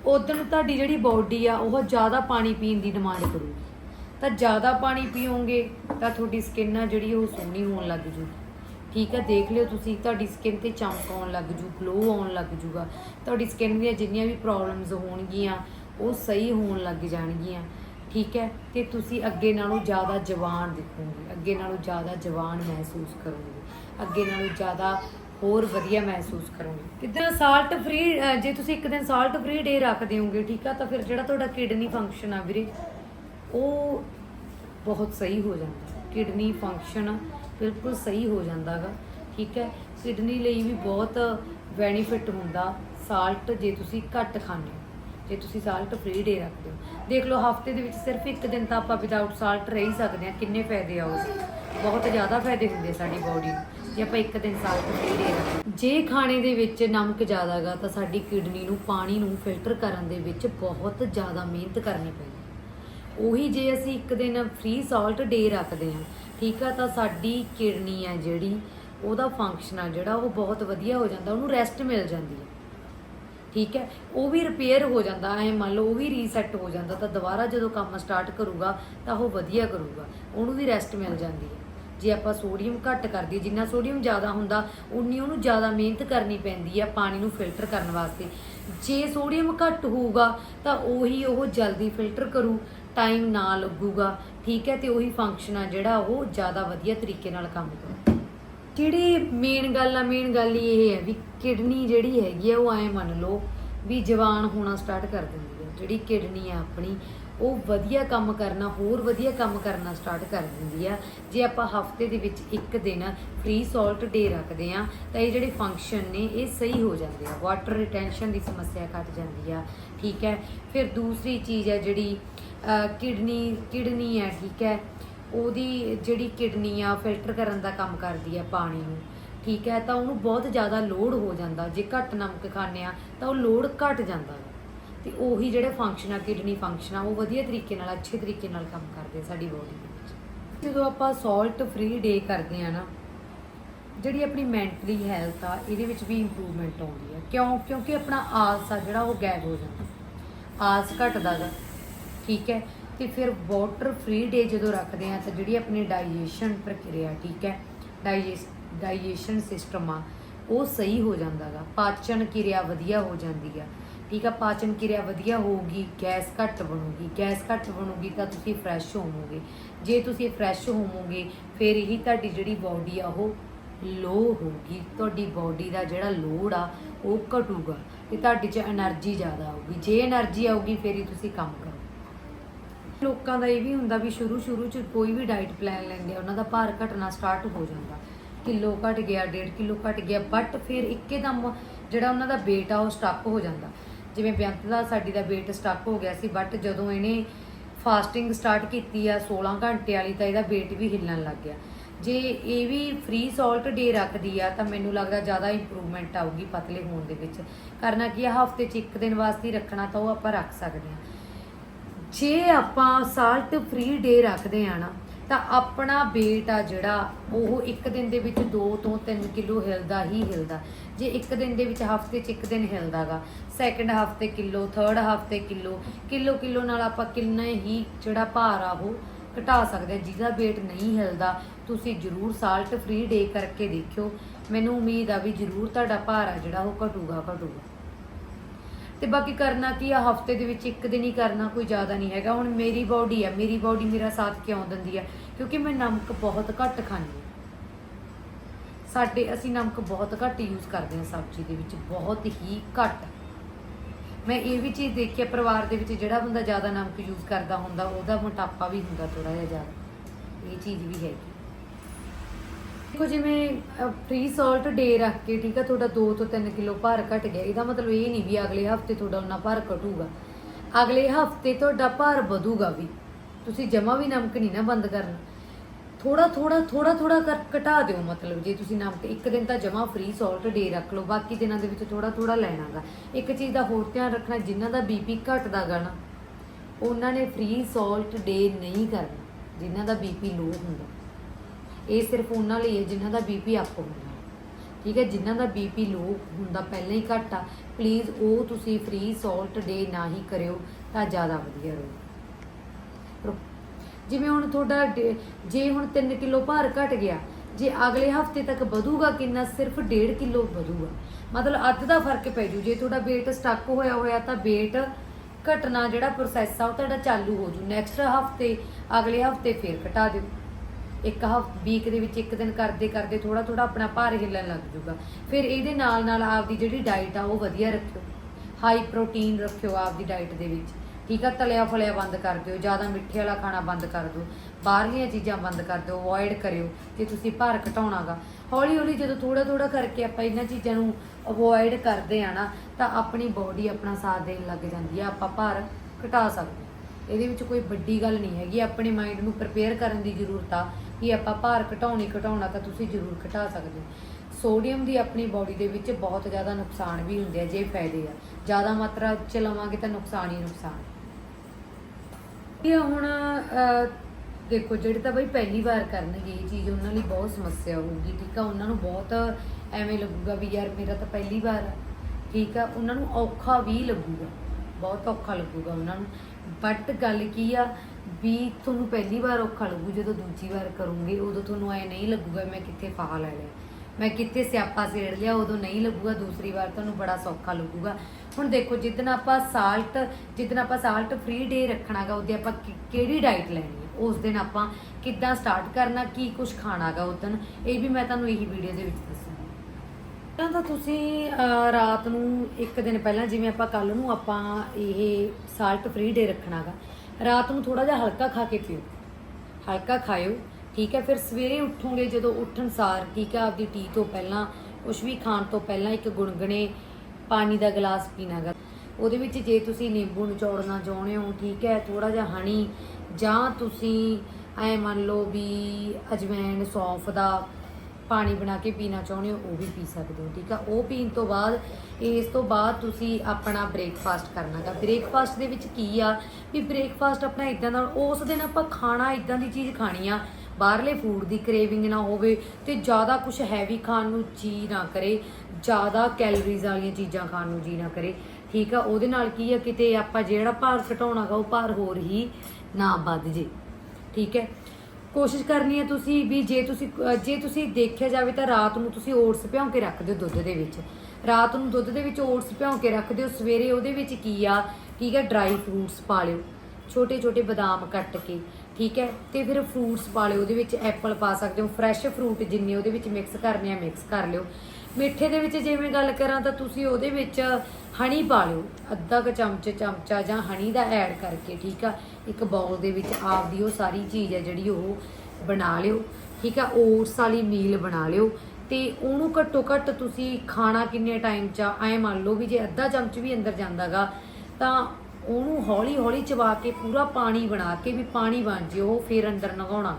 ਉਦੋਂ ਤੁਹਾਡੀ ਜਿਹੜੀ ਬਾਡੀ ਆ, ਉਹ ਜ਼ਿਆਦਾ ਪਾਣੀ ਪੀਣ ਦੀ ਡਿਮਾਂਡ ਕਰੂਗੀ। ਤਾਂ ਜ਼ਿਆਦਾ ਪਾਣੀ ਪੀਓਗੇ, ਤਾਂ ਤੁਹਾਡੀ ਸਕਿਨ ਆ ਜਿਹੜੀ ਉਹ ਸੋਹਣੀ ਹੋਣ ਲੱਗ ਜੂਗੀ ਠੀਕ ਹੈ, ਦੇਖ ਲਿਓ ਤੁਸੀਂ, ਤੁਹਾਡੀ ਸਕਿਨ ਤੇ ਚਮਕ ਆਉਣ ਲੱਗ ਜੂ ਗਲੋ ਆਉਣ ਲੱਗ ਜੂਗਾ। ਤੁਹਾਡੀ ਸਕਿਨ ਦੀਆਂ ਜਿੰਨੀਆਂ ਵੀ ਪ੍ਰੋਬਲਮਸ ਹੋਣਗੀਆਂ, ਉਹ ਸਹੀ ਹੋਣ ਲੱਗ ਜਾਣਗੀਆਂ। ਠੀਕ ਹੈ? ਤੇ ਤੁਸੀਂ ਅੱਗੇ ਨਾਲੋਂ ਜ਼ਿਆਦਾ ਜਵਾਨ ਦਿਖੋਗੇ, ਅੱਗੇ ਨਾਲੋਂ ਜ਼ਿਆਦਾ ਜਵਾਨ ਮਹਿਸੂਸ ਕਰੋਗੇ, ਅੱਗੇ ਨਾਲੋਂ ਜ਼ਿਆਦਾ ਹੋਰ ਵਧੀਆ ਮਹਿਸੂਸ ਕਰੋਗੇ। ਕਿਦਾਂ ਸਾਲਟ ਫ੍ਰੀ ਜੇ ਤੁਸੀਂ ਇੱਕ ਦਿਨ ਸਾਲਟ ਫ੍ਰੀ ਡੇ ਰੱਖ ਹੋਗੇ ਠੀਕ ਆ, ਤਾਂ ਫਿਰ ਜਿਹੜਾ ਤੁਹਾਡਾ ਕਿਡਨੀ ਫੰਕਸ਼ਨ ਆ ਵੀਰੇ, ਉਹ ਬਹੁਤ ਸਹੀ ਹੋ ਜਾਂਦਾ। ਕਿਡਨੀ ਫੰਕਸ਼ਨ ਬਿਲਕੁਲ ਸਹੀ ਹੋ ਜਾਂਦਾਗਾ, ਠੀਕ ਹੈ? ਕਿਡਨੀ ਲਈ ਵੀ ਬਹੁਤ ਬੈਨੀਫਿਟ ਹੁੰਦਾ ਸਾਲਟ ਜੇ ਤੁਸੀਂ ਘੱਟ ਖਾਂਦੇ ਹੋ। ਜੇ ਤੁਸੀਂ ਸਾਲਟ ਫ੍ਰੀ ਡੇ ਰੱਖਦੇ ਹੋ। ਦੇਖ ਲਓ, ਹਫ਼ਤੇ ਦੇ ਵਿੱਚ ਸਿਰਫ ਇੱਕ ਦਿਨ ਤਾਂ ਆਪਾਂ ਵਿਦਆਊਟ ਸਾਲਟ ਰਹਿ ਸਕਦੇ ਹਾਂ। ਕਿੰਨੇ ਫਾਇਦੇ ਆ ਉਸ ਬਹੁਤ ਜ਼ਿਆਦਾ ਫਾਇਦੇ ਹੁੰਦੇ ਸਾਡੀ ਬੋਡੀ ਨੂੰ, ਜੇ ਆਪਾਂ ਇੱਕ ਦਿਨ ਸਾਲਟ ਫ੍ਰੀ ਡੇ ਰੱਖਦੇ ਜੇ ਖਾਣੇ ਦੇ ਵਿੱਚ ਨਮਕ ਜ਼ਿਆਦਾਗਾ ਤਾਂ ਸਾਡੀ ਕਿਡਨੀ ਨੂੰ, ਪਾਣੀ ਨੂੰ ਫਿਲਟਰ ਕਰਨ ਦੇ ਵਿੱਚ ਬਹੁਤ ਜ਼ਿਆਦਾ ਮਿਹਨਤ ਕਰਨੀ ਪੈਂਦੀ ਉਹੀ ਜੇ ਅਸੀਂ ਇੱਕ ਦਿਨ ਫ੍ਰੀ ਸਾਲਟ ਡੇ ਰੱਖਦੇ ਹਾਂ, ਠੀਕ ਆ, ਤਾਂ ਸਾਡੀ ਕਿਡਨੀ ਹੈ ਜਿਹੜੀ, ਉਹਦਾ ਫੰਕਸ਼ਨ ਆ ਜਿਹੜਾ, ਉਹ ਬਹੁਤ ਵਧੀਆ ਹੋ ਜਾਂਦਾ, ਉਹਨੂੰ ਰੈਸਟ ਮਿਲ ਜਾਂਦੀ ਹੈ। ਠੀਕ ਹੈ, ਉਹ ਵੀ ਰਿਪੇਅਰ ਹੋ ਜਾਂਦਾ, ਐ ਮੰਨ ਲਓ, ਉਹ ਵੀ ਰੀਸੈਟ ਹੋ ਜਾਂਦਾ, ਤਾਂ ਦੁਬਾਰਾ ਜਦੋਂ ਕੰਮ ਸਟਾਰਟ ਕਰੂਗਾ, ਤਾਂ ਉਹ ਵਧੀਆ ਕਰੂਗਾ, ਉਹਨੂੰ ਵੀ ਰੈਸਟ ਮਿਲ ਜਾਂਦੀ ਹੈ। ਜੇ ਆਪਾਂ ਸੋਡੀਅਮ ਘੱਟ ਕਰ ਜਿੰਨਾ ਸੋਡੀਅਮ ਜ਼ਿਆਦਾ ਹੁੰਦਾ, ਉਨੀ ਉਹਨੂੰ ਜ਼ਿਆਦਾ ਮਿਹਨਤ ਕਰਨੀ ਪੈਂਦੀ ਹੈ ਪਾਣੀ ਨੂੰ ਫਿਲਟਰ ਕਰਨ ਵਾਸਤੇ। ਜੇ ਸੋਡੀਅਮ ਘੱਟ ਹੋਊਗਾ, ਤਾਂ ਉਹੀ ਉਹ ਜਲਦੀ ਫਿਲਟਰ ਕਰੂ ਟਾਈਮ ਨਾ ਲੱਗੂਗਾ, ਠੀਕ ਹੈ, ਤੇ ਉਹੀ ਫੰਕਸ਼ਨ ਆ ਜਿਹੜਾ ਉਹ ਜ਼ਿਆਦਾ ਵਧੀਆ ਤਰੀਕੇ ਨਾਲ ਕੰਮ ਕਰੂ। ਜਿਹੜੀ ਮੇਨ ਗੱਲ ਆ ਮੇਨ ਗੱਲ ਹੀ ਇਹ ਹੈ ਵੀ ਕਿਡਨੀ ਜਿਹੜੀ ਹੈਗੀ ਆ, ਉਹ ਐ ਮੰਨ ਲਓ ਵੀ ਜਵਾਨ ਹੋਣਾ ਸਟਾਰਟ ਕਰ ਦਿੰਦੀ ਹੈ ਜਿਹੜੀ ਕਿਡਨੀ ਆ ਆਪਣੀ, ਉਹ ਵਧੀਆ ਕੰਮ ਕਰਨਾ, ਹੋਰ ਵਧੀਆ ਕੰਮ ਕਰਨਾ ਸਟਾਰਟ ਕਰ ਦਿੰਦੀ ਆ। ਜੇ ਆਪਾਂ ਹਫ਼ਤੇ ਦੇ ਵਿੱਚ ਇੱਕ ਦਿਨ ਫ੍ਰੀ ਸਾਲਟ ਡੇ ਰੱਖਦੇ ਆ, ਤਾਂ ਇਹ ਜਿਹੜੇ ਫੰਕਸ਼ਨ ਨੇ, ਇਹ ਸਹੀ ਹੋ ਜਾਂਦੇ ਆ। ਵਾਟਰ ਰਿਟੈਂਸ਼ਨ ਦੀ ਸਮੱਸਿਆ ਘਟ ਜਾਂਦੀ ਆ, ਠੀਕ ਹੈ। ਫਿਰ ਦੂਸਰੀ ਚੀਜ਼ ਹੈ ਜਿਹੜੀ ਕਿਡਨੀ ਕਿਡਨੀ ਹੈ ਠੀਕ ਹੈ। ਉਹਦੀ ਜਿਹੜੀ ਕਿਡਨੀ ਆ ਫਿਲਟਰ ਕਰਨ ਦਾ ਕੰਮ ਕਰਦੀ ਆ ਪਾਣੀ ਨੂੰ, ਠੀਕ ਹੈ? ਤਾਂ ਉਹਨੂੰ ਬਹੁਤ ਜ਼ਿਆਦਾ ਲੋਡ ਹੋ ਜਾਂਦਾ। ਜੇ ਘੱਟ ਨਮਕ ਖਾਂਦੇ ਆ, ਤਾਂ ਉਹ ਲੋਡ ਘਟ ਜਾਂਦਾ। ਵਾ। ਤੇ ਉਹੀ ਜਿਹੜੇ ਫੰਕਸ਼ਨ ਆ, ਕਿਡਨੀ ਫੰਕਸ਼ਨ ਆ, ਉਹ ਵਧੀਆ ਤਰੀਕੇ ਨਾਲ, ਅੱਛੇ ਤਰੀਕੇ ਨਾਲ ਕੰਮ ਕਰਦੇ ਸਾਡੀ ਬੋਡੀ ਦੇ ਵਿੱਚ। ਜਦੋਂ ਆਪਾਂ ਸਾਲਟ ਫ੍ਰੀ ਡੇ ਕਰਦੇ ਆ ਨਾ, ਜਿਹੜੀ ਆਪਣੀ ਮੈਂਟਲੀ ਹੈਲਥ ਆ, ਇਹਦੇ ਵਿੱਚ ਵੀ ਇੰਪਰੂਵਮੈਂਟ ਆਉਂਦੀ ਆ। ਕਿਉਂ? ਕਿਉਂਕਿ ਆਪਣਾ ਆਲਸ ਆ ਜਿਹੜਾ ਉਹ ਗਾਇਬ ਹੋ ਜਾਂਦਾ। ਆਲਸ ਘਟਦਾ ਗਾ, ਠੀਕ ਹੈ? ਤੇ ਫਿਰ ਵਾਟਰ ਫ੍ਰੀ ਡੇ ਜਦੋਂ ਰੱਖਦੇ ਆ ਤਾਂ ਜਿਹੜੀ ਆਪਣੀ ਡਾਈਜੈਸ਼ਨ ਪ੍ਰਕਿਰਿਆ, ਠੀਕ ਹੈ ਡਾਈਜੈਸ਼ਨ ਸਿਸਟਮ ਆ, ਉਹ ਸਹੀ ਹੋ ਜਾਂਦਾ ਜਾਂਦਾਗਾ ਪਾਚਨ ਕਿਰਿਆ ਵਧੀਆ ਹੋ ਜਾਂਦੀ ਆ। ਠੀਕ ਆ, ਪਾਚਨ ਕਿਰਿਆ ਵਧੀਆ ਹੋਊਗੀ, ਗੈਸ ਘੱਟ ਬਣੂਗੀ। ਗੈਸ ਘੱਟ ਬਣੂਗੀ ਤਾਂ ਤੁਸੀਂ ਫਰੈਸ਼ ਹੋਵੋਗੇ। ਜੇ ਤੁਸੀਂ ਫਰੈਸ਼ ਹੋਵੋਗੇ, ਫਿਰ ਹੀ ਤੁਹਾਡੀ ਜਿਹੜੀ ਬਾਡੀ ਆ, ਉਹ ਲੋ ਹੋਊਗੀ। ਤੁਹਾਡੀ ਬਾਡੀ ਦਾ ਜਿਹੜਾ ਲੋਡ ਆ, ਉਹ ਘਟੂਗਾ ਤੇ ਤੁਹਾਡੇ 'ਚ એનર્ਜੀ ਜ਼ਿਆਦਾ ਆਊਗੀ। ਜੇ એનર્ਜੀ ਆਊਗੀ, ਫਿਰ ਹੀ ਤੁਸੀਂ ਕੰਮ ਕਰੋ ਲੋਕਾਂ ਦਾ ਇਹ ਵੀ ਹੁੰਦਾ ਵੀ ਸ਼ੁਰੂ ਸ਼ੁਰੂ ਚ ਕੋਈ ਵੀ ਡਾਈਟ ਪਲਾਨ ਲੈਂਦੇ ਆ, ਉਹਨਾਂ ਦਾ ਭਾਰ ਘਟਣਾ ਸਟਾਰਟ ਹੋ ਜਾਂਦਾ। ਕਿਲੋ ਘਟ ਗਿਆ 1.5 ਕਿਲੋ ਘਟ ਗਿਆ ਬਟ ਫਿਰ ਇੱਕੇਦਮ ਜਿਹੜਾ ਉਹਨਾਂ ਦਾ weight ਆ ਉਹ ਸਟਕ ਹੋ ਜਾਂਦਾ। ਜਿਵੇਂ ਬੇਅੰਤ ਦਾ ਸਾਡੀ ਦਾ weight ਸਟਕ ਹੋ ਗਿਆ ਸੀ ਬਟ ਜਦੋਂ ਇਹਨੇ ਫਾਸਟਿੰਗ ਸਟਾਰਟ ਕੀਤੀ ਆ 16 ਘੰਟੇ ਵਾਲੀ, ਤਾਂ ਇਹਦਾ weight ਵੀ ਹਿੱਲਣ ਲੱਗ ਗਿਆ। ਜੇ ਇਹ ਵੀ ਫ੍ਰੀ ਸਾਲਟ ਡੇ ਰੱਖਦੀ ਆ, ਤਾਂ ਮੈਨੂੰ ਲੱਗਦਾ ਜ਼ਿਆਦਾ ਇੰਪਰੂਵਮੈਂਟ ਆਊਗੀ ਪਤਲੇ ਹੋਣ ਦੇ ਵਿੱਚ। ਕਰਨਾ ਕੀ ਆ, ਹਫ਼ਤੇ 'ਚ ਇੱਕ ਦਿਨ ਵਾਸਤੇ ਰੱਖਣਾ, ਤਾਂ ਉਹ ਆਪਾਂ ਰੱਖ ਸਕਦੇ ਹਾਂ ਜੇ ਆਪਾਂ ਸਾਲਟ ਫ੍ਰੀ ਡੇ ਰੱਖਦੇ ਆ ਨਾ, ਤਾਂ ਆਪਣਾ weight ਆ ਜਿਹੜਾ, ਉਹ ਇੱਕ ਦਿਨ ਦੇ ਵਿੱਚ 2 ਤੋਂ 3 ਕਿਲੋ ਹਿਲਦਾ ਹੀ ਹਿਲਦਾ। ਜੇ ਇੱਕ ਦਿਨ ਦੇ ਵਿੱਚ ਹਫ਼ਤੇ 'ਚ ਇੱਕ ਦਿਨ ਹਿਲਦਾਗਾ ਸੈਕੰਡ ਹਫ਼ਤੇ ਕਿਲੋ ਥਰਡ ਹਫ਼ਤੇ ਕਿਲੋ ਕਿਲੋ ਕਿਲੋ ਨਾਲ ਆਪਾਂ ਕਿੰਨਾ ਹੀ ਜਿਹੜਾ ਭਾਰ ਆ ਉਹ ਘਟਾ ਸਕਦੇ ਹਾਂ, ਜਿਹਦਾ weight ਨਹੀਂ ਹਿਲਦਾ, ਤੁਸੀਂ ਜਰੂਰ ਸਾਲਟ ਫ੍ਰੀ ਡੇ ਕਰਕੇ ਦੇਖਿਓ। ਮੈਨੂੰ ਉਮੀਦ ਆ ਵੀ ਜਰੂਰ ਤੁਹਾਡਾ ਭਾਰ ਆ ਜਿਹੜਾ ਉਹ ਘਟੂਗਾ ਘਟੂਗਾ। ਤੇ ਬਾਕੀ ਕਰਨਾ ਕੀ ਆ, ਹਫ਼ਤੇ ਦੇ ਵਿੱਚ ਇੱਕ ਦਿਨ ਹੀ ਕਰਨਾ ਕੋਈ ਜ਼ਿਆਦਾ ਨਹੀਂ ਹੈਗਾ। ਹੁਣ ਮੇਰੀ ਬਾਡੀ ਆ, ਮੇਰੀ ਬਾਡੀ ਮੇਰਾ ਸਾਥ ਕਿਉਂ ਦਿੰਦੀ ਆ? ਕਿਉਂਕਿ ਮੈਂ ਨਮਕ ਬਹੁਤ ਘੱਟ ਖਾਂਦੀ ਹਾਂ। ਸਾਡੇ, ਅਸੀਂ ਨਮਕ ਬਹੁਤ ਘੱਟ ਯੂਜ਼ ਕਰਦੇ ਹਾਂ ਸਬਜ਼ੀ ਦੇ ਵਿੱਚ, ਬਹੁਤ ਹੀ ਘੱਟ। ਮੈਂ ਇਹ ਵੀ ਚੀਜ਼ ਦੇਖੀ ਆ, ਪਰਿਵਾਰ ਦੇ ਵਿੱਚ ਜਿਹੜਾ ਬੰਦਾ ਜ਼ਿਆਦਾ ਨਮਕ ਯੂਜ਼ ਕਰਦਾ ਹੁੰਦਾ, ਉਹਦਾ ਮੋਟਾਪਾ ਵੀ ਹੁੰਦਾ ਥੋੜਾ ਜਿਹਾ ਜ਼ਿਆਦਾ। ਇਹ ਚੀਜ਼ ਵੀ ਹੈਗੀ। ਦੇਖੋ ਜਿਵੇਂ ਫ੍ਰੀ ਸਾਲਟ ਡੇ ਰੱਖ ਕੇ, ਠੀਕ ਆ, ਤੁਹਾਡਾ 2 ਤੋਂ 3 ਕਿਲੋ ਭਾਰ ਘਟ ਗਿਆ। ਇਹਦਾ ਮਤਲਬ ਇਹ ਨਹੀਂ ਵੀ ਅਗਲੇ ਹਫ਼ਤੇ ਤੁਹਾਡਾ ਉਹਨਾਂ ਭਾਰ ਘਟੂਗਾ। ਅਗਲੇ ਹਫ਼ਤੇ ਤੁਹਾਡਾ ਭਾਰ ਵਧੂਗਾ ਵੀ। ਤੁਸੀਂ ਜਮਾ ਵੀ ਨਮਕ ਨਹੀਂ ਨਾ ਬੰਦ ਕਰਨਾ। ਥੋੜਾ ਥੋੜਾ ਥੋੜਾ ਥੋੜਾ ਕਰ, ਘਟਾ ਦਿਓ ਮਤਲਬ। ਜੇ ਤੁਸੀਂ ਨਮਕ ਇੱਕ ਦਿਨ ਤਾਂ ਜਮਾ ਫ੍ਰੀ ਸਾਲਟ ਡੇ ਰੱਖ ਲਓ, ਬਾਕੀ ਦਿਨਾਂ ਦੇ ਵਿੱਚ ਥੋੜਾ ਥੋੜਾ ਲੈਣਾਗਾ। ਇੱਕ ਚੀਜ਼ ਦਾ ਹੋਰ ਧਿਆਨ ਰੱਖਣਾ, ਜਿਨ੍ਹਾਂ ਦਾ ਬੀਪੀ ਘਟਦਾ ਗਾ ਨਾ, ਉਹਨਾਂ ਨੇ ਫ੍ਰੀ ਸਾਲਟ ਡੇ ਨਹੀਂ ਕਰਨਾ, ਜਿਨ੍ਹਾਂ ਦਾ ਬੀਪੀ ਲੋ ਹੁੰਦਾ। ਇਹ ਸਿਰਫ ਉਹਨਾਂ ਲਈ ਹੈ ਜਿਨ੍ਹਾਂ ਦਾ ਬੀਪੀ ਅਪ ਹੁੰਦਾ ਠੀਕ ਹੈ, ਜਿਨ੍ਹਾਂ ਦਾ ਬੀਪੀ ਲੋ ਹੁੰਦਾ ਪਹਿਲਾਂ ਹੀ ਘੱਟ ਆ ਪਲੀਜ਼ ਉਹ ਤੁਸੀਂ ਫ੍ਰੀ ਸਾਲਟ ਡੇ ਨਾ ਹੀ ਕਰਿਓ ਤਾਂ ਜ਼ਿਆਦਾ ਵਧੀਆ ਰਹੋ। ਜਿਵੇਂ ਹੁਣ ਤੁਹਾਡਾ ਡੇ- ਜੇ ਹੁਣ 3 ਕਿਲੋ ਭਾਰ ਘਟ ਗਿਆ, ਜੇ ਅਗਲੇ ਹਫ਼ਤੇ ਤੱਕ ਵਧੂਗਾ ਕਿੰਨਾ, ਸਿਰਫ 1.5 ਕਿਲੋ ਵਧੂਗਾ। ਮਤਲਬ ਅੱਧ ਦਾ ਫ਼ਰਕ ਪੈ ਜੂ, ਜੇ ਤੁਹਾਡਾ weight ਸਟਕ ਹੋਇਆ ਹੋਇਆ ਤਾਂ weight ਘਟਣਾ ਜਿਹੜਾ ਪ੍ਰੋਸੈਸ ਆ ਉਹ ਤੁਹਾਡਾ ਚਾਲੂ ਹੋ ਜੂ। ਨੈਕਸਟ ਹਫ਼ਤੇ, ਅਗਲੇ ਹਫ਼ਤੇ ਫੇਰ ਘਟਾ ਦਿਓ। ਇੱਕ ਹਫ, ਵੀਕ ਦੇ ਵਿੱਚ ਇੱਕ ਦਿਨ ਕਰਦੇ ਕਰਦੇ ਥੋੜਾ ਥੋੜਾ ਆਪਣਾ ਭਾਰ ਹਿੱਲਣ ਲੱਗ ਜੂਗਾ। ਫਿਰ ਇਹਦੇ ਨਾਲ ਨਾਲ ਆਪਦੀ ਜਿਹੜੀ ਡਾਈਟ ਆ ਉਹ ਵਧੀਆ ਰੱਖਿਓ। ਹਾਈ ਪ੍ਰੋਟੀਨ ਰੱਖਿਓ ਆਪਦੀ ਡਾਈਟ ਦੇ ਵਿੱਚ। ਠੀਕ ਆ? ਤਲਿਆ ਫਲਿਆ ਬੰਦ ਕਰ ਦਿਓ। ਜ਼ਿਆਦਾ ਮਿੱਠੇ ਵਾਲਾ ਖਾਣਾ ਬੰਦ ਕਰ ਦਿਓ। ਬਾਹਰਲੀਆਂ ਚੀਜ਼ਾਂ ਬੰਦ ਕਰ ਦਿਓ। ਅਵੋਇਡ ਕਰਿਓ ਜੇ ਤੁਸੀਂ ਭਾਰ ਘਟਾਉਣਾਗਾ। ਹੌਲੀ ਹੌਲੀ ਜਦੋਂ ਥੋੜਾ ਥੋੜਾ ਕਰਕੇ ਆਪਾਂ ਇਹਨਾਂ ਚੀਜ਼ਾਂ ਨੂੰ ਅਵੋਇਡ ਕਰਦੇ ਆ ਨਾ, ਤਾਂ ਆਪਣੀ ਬਾਡੀ ਆਪਣਾ ਸਾਥ ਦੇਣ ਲੱਗ ਜਾਂਦੀ ਆ। ਆਪਾਂ ਭਾਰ ਘਟਾ ਸਕਦੇ ਇਹਦੇ ਵਿੱਚ ਕੋਈ ਵੱਡੀ ਗੱਲ ਨਹੀਂ ਹੈਗੀ। ਆਪਣੇ ਮਾਈਂਡ ਨੂੰ ਪ੍ਰਪੇਅਰ ਕਰਨ ਦੀ ਜ਼ਰੂਰਤ ਆ। ਕਿ ਆਪਾਂ ਭਾਰ ਘਟਾਉਣੀ, ਘਟਾਉਣਾ ਤਾਂ ਤੁਸੀਂ ਜ਼ਰੂਰ ਘਟਾ ਸਕਦੇ ਹੋ। ਸੋਡੀਅਮ ਦੀ ਆਪਣੀ ਬਾਡੀ ਦੇ ਵਿੱਚ ਬਹੁਤ ਜ਼ਿਆਦਾ ਨੁਕਸਾਨ ਵੀ ਹੁੰਦੇ ਆ, ਜੇ ਫਾਇਦੇ ਆ। ਜ਼ਿਆਦਾ ਮਾਤਰਾ ਚ ਲਵਾਂਗੇ ਤਾਂ ਨੁਕਸਾਨ ਹੀ ਨੁਕਸਾਨ। ਇਹ ਹੁਣ ਦੇਖੋ, ਜਿਹੜੇ ਤਾਂ ਬਈ ਪਹਿਲੀ ਵਾਰ ਕਰਨਗੇ ਇਹ ਚੀਜ਼, ਉਹਨਾਂ ਲਈ ਬਹੁਤ ਸਮੱਸਿਆ ਹੋਊਗੀ, ਠੀਕ ਆ? ਉਹਨਾਂ ਨੂੰ ਬਹੁਤ ਐਵੇਂ ਲੱਗੂਗਾ ਵੀ ਯਾਰ ਮੇਰਾ ਤਾਂ ਪਹਿਲੀ ਵਾਰ ਆ, ਠੀਕ ਆ? ਉਹਨਾਂ ਨੂੰ ਔਖਾ ਵੀ ਲੱਗੂਗਾ। ਬਹੁਤ ਔਖਾ ਲੱਗੂਗਾ ਉਹਨਾਂ ਨੂੰ। ਬਟ ਗੱਲ ਕੀ ਆ ਵੀ ਤੁਹਾਨੂੰ ਪਹਿਲੀ ਵਾਰ ਔਖਾ ਲੱਗੂ, ਜਦੋਂ ਦੂਜੀ ਵਾਰ ਕਰੋਗੇ, ਉਦੋਂ ਤੁਹਾਨੂੰ ਐ ਨਹੀਂ ਲੱਗੂਗਾ ਮੈਂ ਕਿੱਥੇ ਫਾਹਾ ਲੈ ਲਿਆ। ਮੈਂ ਕਿੱਥੇ ਸਿਆਪਾ ਸੇੜ ਲਿਆ, ਉਦੋਂ ਨਹੀਂ ਲੱਗੂਗਾ, ਦੂਸਰੀ ਵਾਰ ਤੁਹਾਨੂੰ ਬੜਾ ਸੌਖਾ ਲੱਗੂਗਾ। ਹੁਣ ਦੇਖੋ, ਜਿੱਦਣ ਆਪਾਂ ਸਾਲਟ, ਜਿੱਦਣ ਆਪਾਂ ਸਾਲਟ ਫ੍ਰੀ ਡੇ ਰੱਖਣਾਗਾ, ਉਹਦੇ ਆਪਾਂ ਕਿ- ਕਿਹੜੀ ਡਾਈਟ ਲੈਣੀ ਹੈ? ਉਸ ਦਿਨ ਆਪਾਂ ਕਿੱਦਾਂ ਸਟਾਰਟ ਕਰਨਾ, ਕੀ ਕੁਝ ਖਾਣਾਗਾ ਉਸ ਦਿਨ ਇਹ ਵੀ ਮੈਂ ਤੁਹਾਨੂੰ ਇਹੀ ਵੀਡੀਓ ਦੇ ਵਿੱਚ ਦੱਸਾਂਗੀ। ਤਾਂ ਤਾਂ ਤੁਸੀਂ ਰਾਤ ਨੂੰ ਇੱਕ ਦਿਨ ਪਹਿਲਾਂ ਜਿਵੇਂ ਆਪਾਂ ਕੱਲ ਨੂੰ ਆਪਾਂ ਇਹ ਸਾਲਟ ਫ੍ਰੀ ਡੇ ਰੱਖਣਾਗਾ ਰਾਤ ਨੂੰ ਥੋੜਾ ਜਿਹਾ ਹਲਕਾ ਖਾ ਕੇ ਪੀਓ। ਹਲਕਾ ਖਾਇਓ, ਠੀਕ ਹੈ, ਫਿਰ ਸਵੇਰੇ ਉੱਠੋਗੇ ਜਦੋਂ ਉੱਠਣ ਸਾਰ, ਠੀਕ ਹੈ, ਆਪਦੀ ਟੀ ਤੋਂ ਪਹਿਲਾਂ ਕੁਝ ਵੀ ਖਾਣ ਤੋਂ ਪਹਿਲਾਂ ਇੱਕ ਗੁਣਗਣੇ ਪਾਣੀ ਦਾ ਗਲਾਸ ਪੀਣਾਗਾ ਉਹਦੇ ਵਿੱਚ ਜੇ ਤੁਸੀਂ ਨਿੰਬੂ ਨਿਚੋੜਨਾ ਚਾਹੁੰਦੇ ਹੋ, ਠੀਕ ਹੈ ਥੋੜਾ ਜਿਹਾ ਹਣੀ ਜਾਂ ਤੁਸੀਂ ਐ ਮੰਨ ਲਓ ਵੀ ਅਜਵਾਇਣ ਸੌਂਫ ਦਾ ਪਾਣੀ ਬਣਾ ਕੇ ਪੀਣਾ ਚਾਹੁੰਦੇ ਹੋ, ਉਹ ਵੀ ਪੀ ਸਕਦੇ ਹੋ, ਠੀਕ ਆ? ਉਹ ਪੀਣ ਤੋਂ ਬਾਅਦ, ਇਸ ਤੋਂ ਬਾਅਦ ਤੁਸੀਂ ਆਪਣਾ ਬ੍ਰੇਕਫਾਸਟ ਕਰਨਾਗਾ ਬ੍ਰੇਕਫਾਸਟ ਦੇ ਵਿੱਚ ਕੀ ਆ? ਵੀ ਬ੍ਰੇਕਫਾਸਟ ਆਪਣਾ ਇਦਾਂ ਦਾ, ਉਸ ਦਿਨ ਆਪਾਂ ਖਾਣਾ ਇਦਾਂ ਦੀ ਚੀਜ਼ ਖਾਣੀ ਆ। ਬਾਹਰਲੇ ਫੂਡ ਦੀ ਕ੍ਰੇਵਿੰਗ ਨਾ ਹੋਵੇ ਤੇ ਜ਼ਿਆਦਾ ਕੁਝ ਹੈਵੀ ਖਾਣ ਨੂੰ ਜੀ ਨਾ ਕਰੇ, ਜ਼ਿਆਦਾ ਕੈਲਰੀਜ਼ ਵਾਲੀਆਂ ਚੀਜ਼ਾਂ ਖਾਣ ਨੂੰ ਜੀ ਨਾ ਕਰੇ, ਠੀਕ ਆ? ਉਹਦੇ ਨਾਲ ਕੀ ਆ, ਕਿਤੇ ਆਪਾਂ ਜਿਹੜਾ ਭਾਰ ਘਟਾਉਣਾਗਾ ਉਹ ਭਾਰ ਹੋਰ ਹੀ ਨਾ ਵੱਧ ਜੇ, ਠੀਕ ਹੈ? ਕੋਸ਼ਿਸ਼ ਕਰਨੀ ਹੈ ਤੁਸੀਂ ਵੀ ਜੇ ਤੁਸੀਂ ਜੇ ਤੁਸੀਂ ਦੇਖਿਆ ਜਾਵੇ ਤਾਂ ਰਾਤ ਨੂੰ ਤੁਸੀਂ ਓਟਸ ਭਿਉਂ ਕੇ ਰੱਖ ਦਿਓ ਦੁੱਧ ਦੇ ਵਿੱਚ। ਰਾਤ ਨੂੰ ਦੁੱਧ ਦੇ ਵਿੱਚ ਓਟਸ ਭਿਉਂ ਕੇ ਰੱਖ ਦਿਓ, ਸਵੇਰੇ ਉਹਦੇ ਵਿੱਚ ਕੀ ਆ? ਠੀਕ ਹੈ ਡਰਾਈ ਫਰੂਟਸ ਪਾ ਲਿਓ। ਛੋਟੇ ਛੋਟੇ ਬਦਾਮ ਕੱਟ ਕੇ, ਠੀਕ ਹੈ? ਤੇ ਫਿਰ ਫਰੂਟਸ ਪਾ ਲਿਓ, ਉਹਦੇ ਵਿੱਚ ਐਪਲ ਪਾ ਸਕਦੇ ਹੋ, ਫਰੈਸ਼ ਫਰੂਟ ਜਿੰਨੇ ਉਹਦੇ ਵਿੱਚ ਮਿਕਸ ਕਰਨੇ ਆ ਮਿਕਸ ਕਰ ਲਿਓ। ਮਿੱਠੇ ਦੇ ਵਿੱਚ ਜਿਵੇਂ ਗੱਲ ਕਰਾਂ ਤਾਂ ਤੁਸੀਂ ਉਹਦੇ ਵਿੱਚ ਹਣੀ ਪਾ ਲਿਓ। ਅੱਧਾ ਕੁ ਚਮਚ, ਚਮਚਾ ਜਾਂ ਹਣੀ ਦਾ ਐਡ ਕਰਕੇ, ਠੀਕ ਆ? ਇੱਕ ਬਾਉਲ ਦੇ ਵਿੱਚ ਆਪਦੀ ਉਹ ਸਾਰੀ ਚੀਜ਼ ਹੈ ਜਿਹੜੀ ਉਹ ਬਣਾ ਲਿਓ, ਠੀਕ ਆ? ਓਟਸ ਵਾਲੀ ਮੀਲ ਬਣਾ ਲਿਓ ਤੇ ਉਹਨੂੰ ਘੱਟੋ ਘੱਟ ਤੁਸੀਂ ਖਾਣਾ ਕਿੰਨੇ ਟਾਈਮ ਚ ਐ ਮੰਨ ਲਓ ਵੀ ਜੇ ਅੱਧਾ ਚਮਚ ਵੀ ਅੰਦਰ ਜਾਂਦਾਗਾ ਤਾਂ ਉਹਨੂੰ ਹੌਲੀ ਹੌਲੀ ਚਬਾ ਕੇ ਪੂਰਾ ਪਾਣੀ ਬਣਾ ਕੇ ਵੀ ਪਾਣੀ ਬਣ ਜੇ ਉਹ ਫਿਰ ਅੰਦਰ ਨਗਾਉਣਾ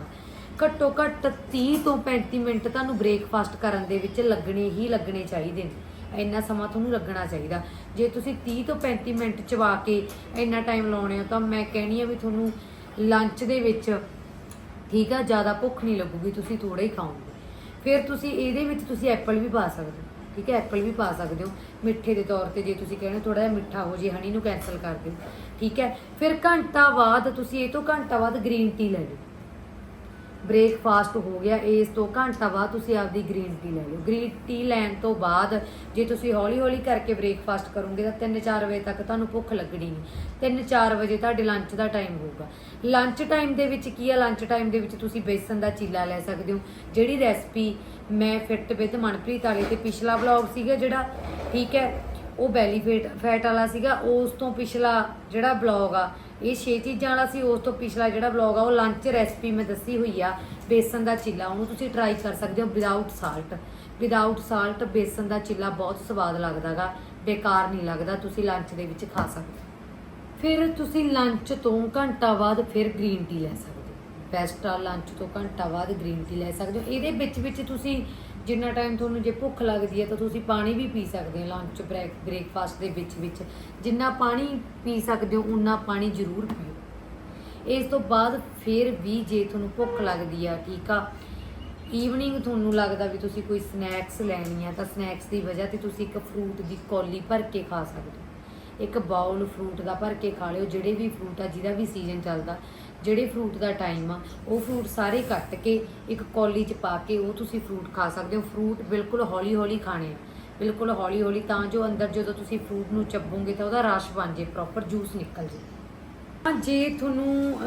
ਘੱਟੋ ਘੱਟ 30 ਤੋਂ 35 ਮਿੰਟ ਤੁਹਾਨੂੰ ਬ੍ਰੇਕਫਾਸਟ ਕਰਨ ਦੇ ਵਿੱਚ ਲੱਗਣੇ ਹੀ ਲੱਗਣੇ ਚਾਹੀਦੇ ਨੇ। ਇੰਨਾ ਸਮਾਂ ਤੁਹਾਨੂੰ ਲੱਗਣਾ ਚਾਹੀਦਾ। ਜੇ ਤੁਸੀਂ 30 ਤੋਂ 35 ਮਿੰਟ ਚਵਾ ਕੇ ਇੰਨਾ ਟਾਈਮ ਲਾਉਣੇ ਹੋ ਤਾਂ ਮੈਂ ਕਹਿਣੀ ਆ ਵੀ ਤੁਹਾਨੂੰ ਲੰਚ ਦੇ ਵਿੱਚ ਠੀਕ ਆ, ਜ਼ਿਆਦਾ ਭੁੱਖ ਨਹੀਂ ਲੱਗੂਗੀ, ਤੁਸੀਂ ਥੋੜਾ ਹੀ ਖਾਓਗੇ। ਫਿਰ ਤੁਸੀਂ ਇਹਦੇ ਵਿੱਚ ਤੁਸੀਂ ਐਪਲ ਵੀ ਪਾ ਸਕਦੇ ਹੋ, ਠੀਕ ਹੈ? ਐਪਲ ਵੀ ਪਾ ਸਕਦੇ ਹੋ। ਮਿੱਠੇ ਦੇ ਤੌਰ ਤੇ ਜੇ ਤੁਸੀਂ ਕਹਿੰਦੇ ਥੋੜਾ ਜਿਹਾ ਮਿੱਠਾ ਹੋ ਜੇ ਹਣੀ ਨੂੰ ਕੈਨਸਲ ਕਰ ਦਿਓ, ਠੀਕ ਹੈ? ਫਿਰ ਘੰਟਾ ਬਾਅਦ ਤੁਸੀਂ ਇਹ ਤੋਂ ਘੰਟਾ ਬਾਅਦ ਗ੍ਰੀਨ ਟੀ ਲੈ ਲਓ। ਬ੍ਰੇਕਫਾਸਟ ਹੋ ਗਿਆ, ਇਸ ਤੋਂ ਘੰਟਾ ਬਾਅਦ ਤੁਸੀਂ ਆਪਦੀ ਗ੍ਰੀਨ ਟੀ ਲੈ ਲਓ। ਗ੍ਰੀਨ ਟੀ ਲੈਣ ਤੋਂ ਬਾਅਦ ਜੇ ਤੁਸੀਂ ਹੌਲੀ ਹੌਲੀ ਕਰਕੇ ਬ੍ਰੇਕਫਾਸਟ ਕਰੋਗੇ ਤਾਂ 3-4 ਵਜੇ ਤੱਕ ਤੁਹਾਨੂੰ ਭੁੱਖ ਲੱਗਣੀ ਨਹੀਂ। 3-4 ਵਜੇ ਤੁਹਾਡੇ ਲੰਚ ਦਾ ਟਾਈਮ ਹੋਊਗਾ। ਲੰਚ ਟਾਈਮ ਦੇ ਵਿੱਚ ਕੀ ਆ? ਲੰਚ ਟਾਈਮ ਦੇ ਵਿੱਚ ਤੁਸੀਂ ਬੇਸਨ ਦਾ ਚੀਲਾ ਲੈ ਸਕਦੇ ਹੋ। ਜਿਹੜੀ ਰੈਸਪੀ ਮੈਂ ਫਿੱਟ ਵਿਦ ਮਨਪ੍ਰੀਤ ਵਾਲੇ ਤੇ ਪਿਛਲਾ ਵਲੌਗ ਸੀਗਾ ਜਿਹੜਾ, ਠੀਕ ਹੈ, ਉਹ ਬੈਲੀ ਫੈਟ ਫੈਟ ਵਾਲਾ ਸੀਗਾ, ਉਸ ਤੋਂ ਪਿਛਲਾ ਜਿਹੜਾ ਬਲੌਗ ਆ ਇਹ ਛੇ ਚੀਜ਼ਾਂ ਵਾਲਾ ਸੀ, ਉਸ ਤੋਂ ਪਿਛਲਾ ਜਿਹੜਾ ਬਲੌਗ ਆ, ਉਹ ਲੰਚ ਰੈਸਪੀ ਮੈਂ ਦੱਸੀ ਹੋਈ ਆ, ਬੇਸਨ ਦਾ ਚਿੱਲਾ, ਉਹਨੂੰ ਤੁਸੀਂ ਟਰਾਈ ਕਰ ਸਕਦੇ ਹੋ ਵਿਦਆਊਟ ਸਾਲਟ ਵਿਦਆਊਟ ਸਾਲਟ ਬੇਸਨ ਦਾ ਚਿੱਲਾ ਬਹੁਤ ਸਵਾਦ ਲੱਗਦਾਗਾ, ਬੇਕਾਰ ਨਹੀਂ ਲੱਗਦਾ, ਤੁਸੀਂ ਲੰਚ ਦੇ ਵਿੱਚ ਖਾ ਸਕਦੇ ਫਿਰ ਤੁਸੀਂ ਲੰਚ ਤੋਂ ਘੰਟਾ ਬਾਅਦ ਫਿਰ ਗ੍ਰੀਨ ਟੀ ਲੈ ਸਕਦੇ ਹੋ। ਬੈਸਟ ਆ ਲੰਚ ਤੋਂ ਘੰਟਾ ਬਾਅਦ ਗ੍ਰੀਨ ਟੀ ਲੈ ਸਕਦੇ ਹੋ। ਇਹਦੇ ਵਿੱਚ ਵਿੱਚ ਤੁਸੀਂ ਜਿੰਨਾ ਟਾਈਮ ਤੁਹਾਨੂੰ ਜੇ ਭੁੱਖ ਲੱਗਦੀ ਹੈ ਤਾਂ ਤੁਸੀਂ ਪਾਣੀ ਵੀ ਪੀ ਸਕਦੇ ਹੋ ਲੰਚ ਬ੍ਰੇਕ ਬ੍ਰੇਕਫਾਸਟ ਦੇ ਵਿੱਚ ਵਿੱਚ। ਜਿੰਨਾ ਪਾਣੀ ਪੀ ਸਕਦੇ ਹੋ, ਉਨਾ ਪਾਣੀ ਜ਼ਰੂਰ ਪੀਓ। ਇਸ ਤੋਂ ਬਾਅਦ ਫਿਰ ਵੀ ਜੇ ਤੁਹਾਨੂੰ ਭੁੱਖ ਲੱਗਦੀ ਆ, ਠੀਕ ਆ ਈਵਨਿੰਗ ਤੁਹਾਨੂੰ ਲੱਗਦਾ ਵੀ ਤੁਸੀਂ ਕੋਈ ਸਨੈਕਸ ਲੈਣੀ ਆ, ਤਾਂ ਸਨੈਕਸ ਦੀ ਵਜ੍ਹਾ ਤੇ ਤੁਸੀਂ ਇੱਕ ਫਰੂਟ ਦੀ ਕੌਲੀ ਭਰ ਕੇ ਖਾ ਸਕਦੇ ਹੋ। ਇੱਕ ਬਾਉਲ ਫਰੂਟ ਦਾ ਭਰ ਕੇ ਖਾ ਲਿਓ, ਜਿਹੜੇ ਵੀ ਫਰੂਟ ਆ, ਜਿਹਦਾ ਵੀ ਸੀਜ਼ਨ ਚੱਲਦਾ ਜਿਹੜੇ ਫਰੂਟ ਦਾ ਟਾਈਮ ਆ, ਉਹ ਫਰੂਟ ਸਾਰੇ ਕੱਟ ਕੇ ਇੱਕ ਕੌਲੀ 'ਚ ਪਾ ਕੇ ਉਹ ਤੁਸੀਂ ਫਰੂਟ ਖਾ ਸਕਦੇ ਹੋ। ਫਰੂਟ ਬਿਲਕੁਲ ਹੌਲੀ ਹੌਲੀ ਖਾਣੇ ਆ। ਬਿਲਕੁਲ ਹੌਲੀ ਹੌਲੀ ਤਾਂ ਜੋ ਅੰਦਰ ਜਦੋਂ ਤੁਸੀਂ ਫਰੂਟ ਨੂੰ ਚੱਬੋਗੇ ਤਾਂ ਉਹਦਾ ਰਸ ਬਣ ਜੇ ਪ੍ਰੋਪਰ ਜੂਸ ਨਿਕਲ ਜੇ। ਹਾਂ ਜੇ ਤੁਹਾਨੂੰ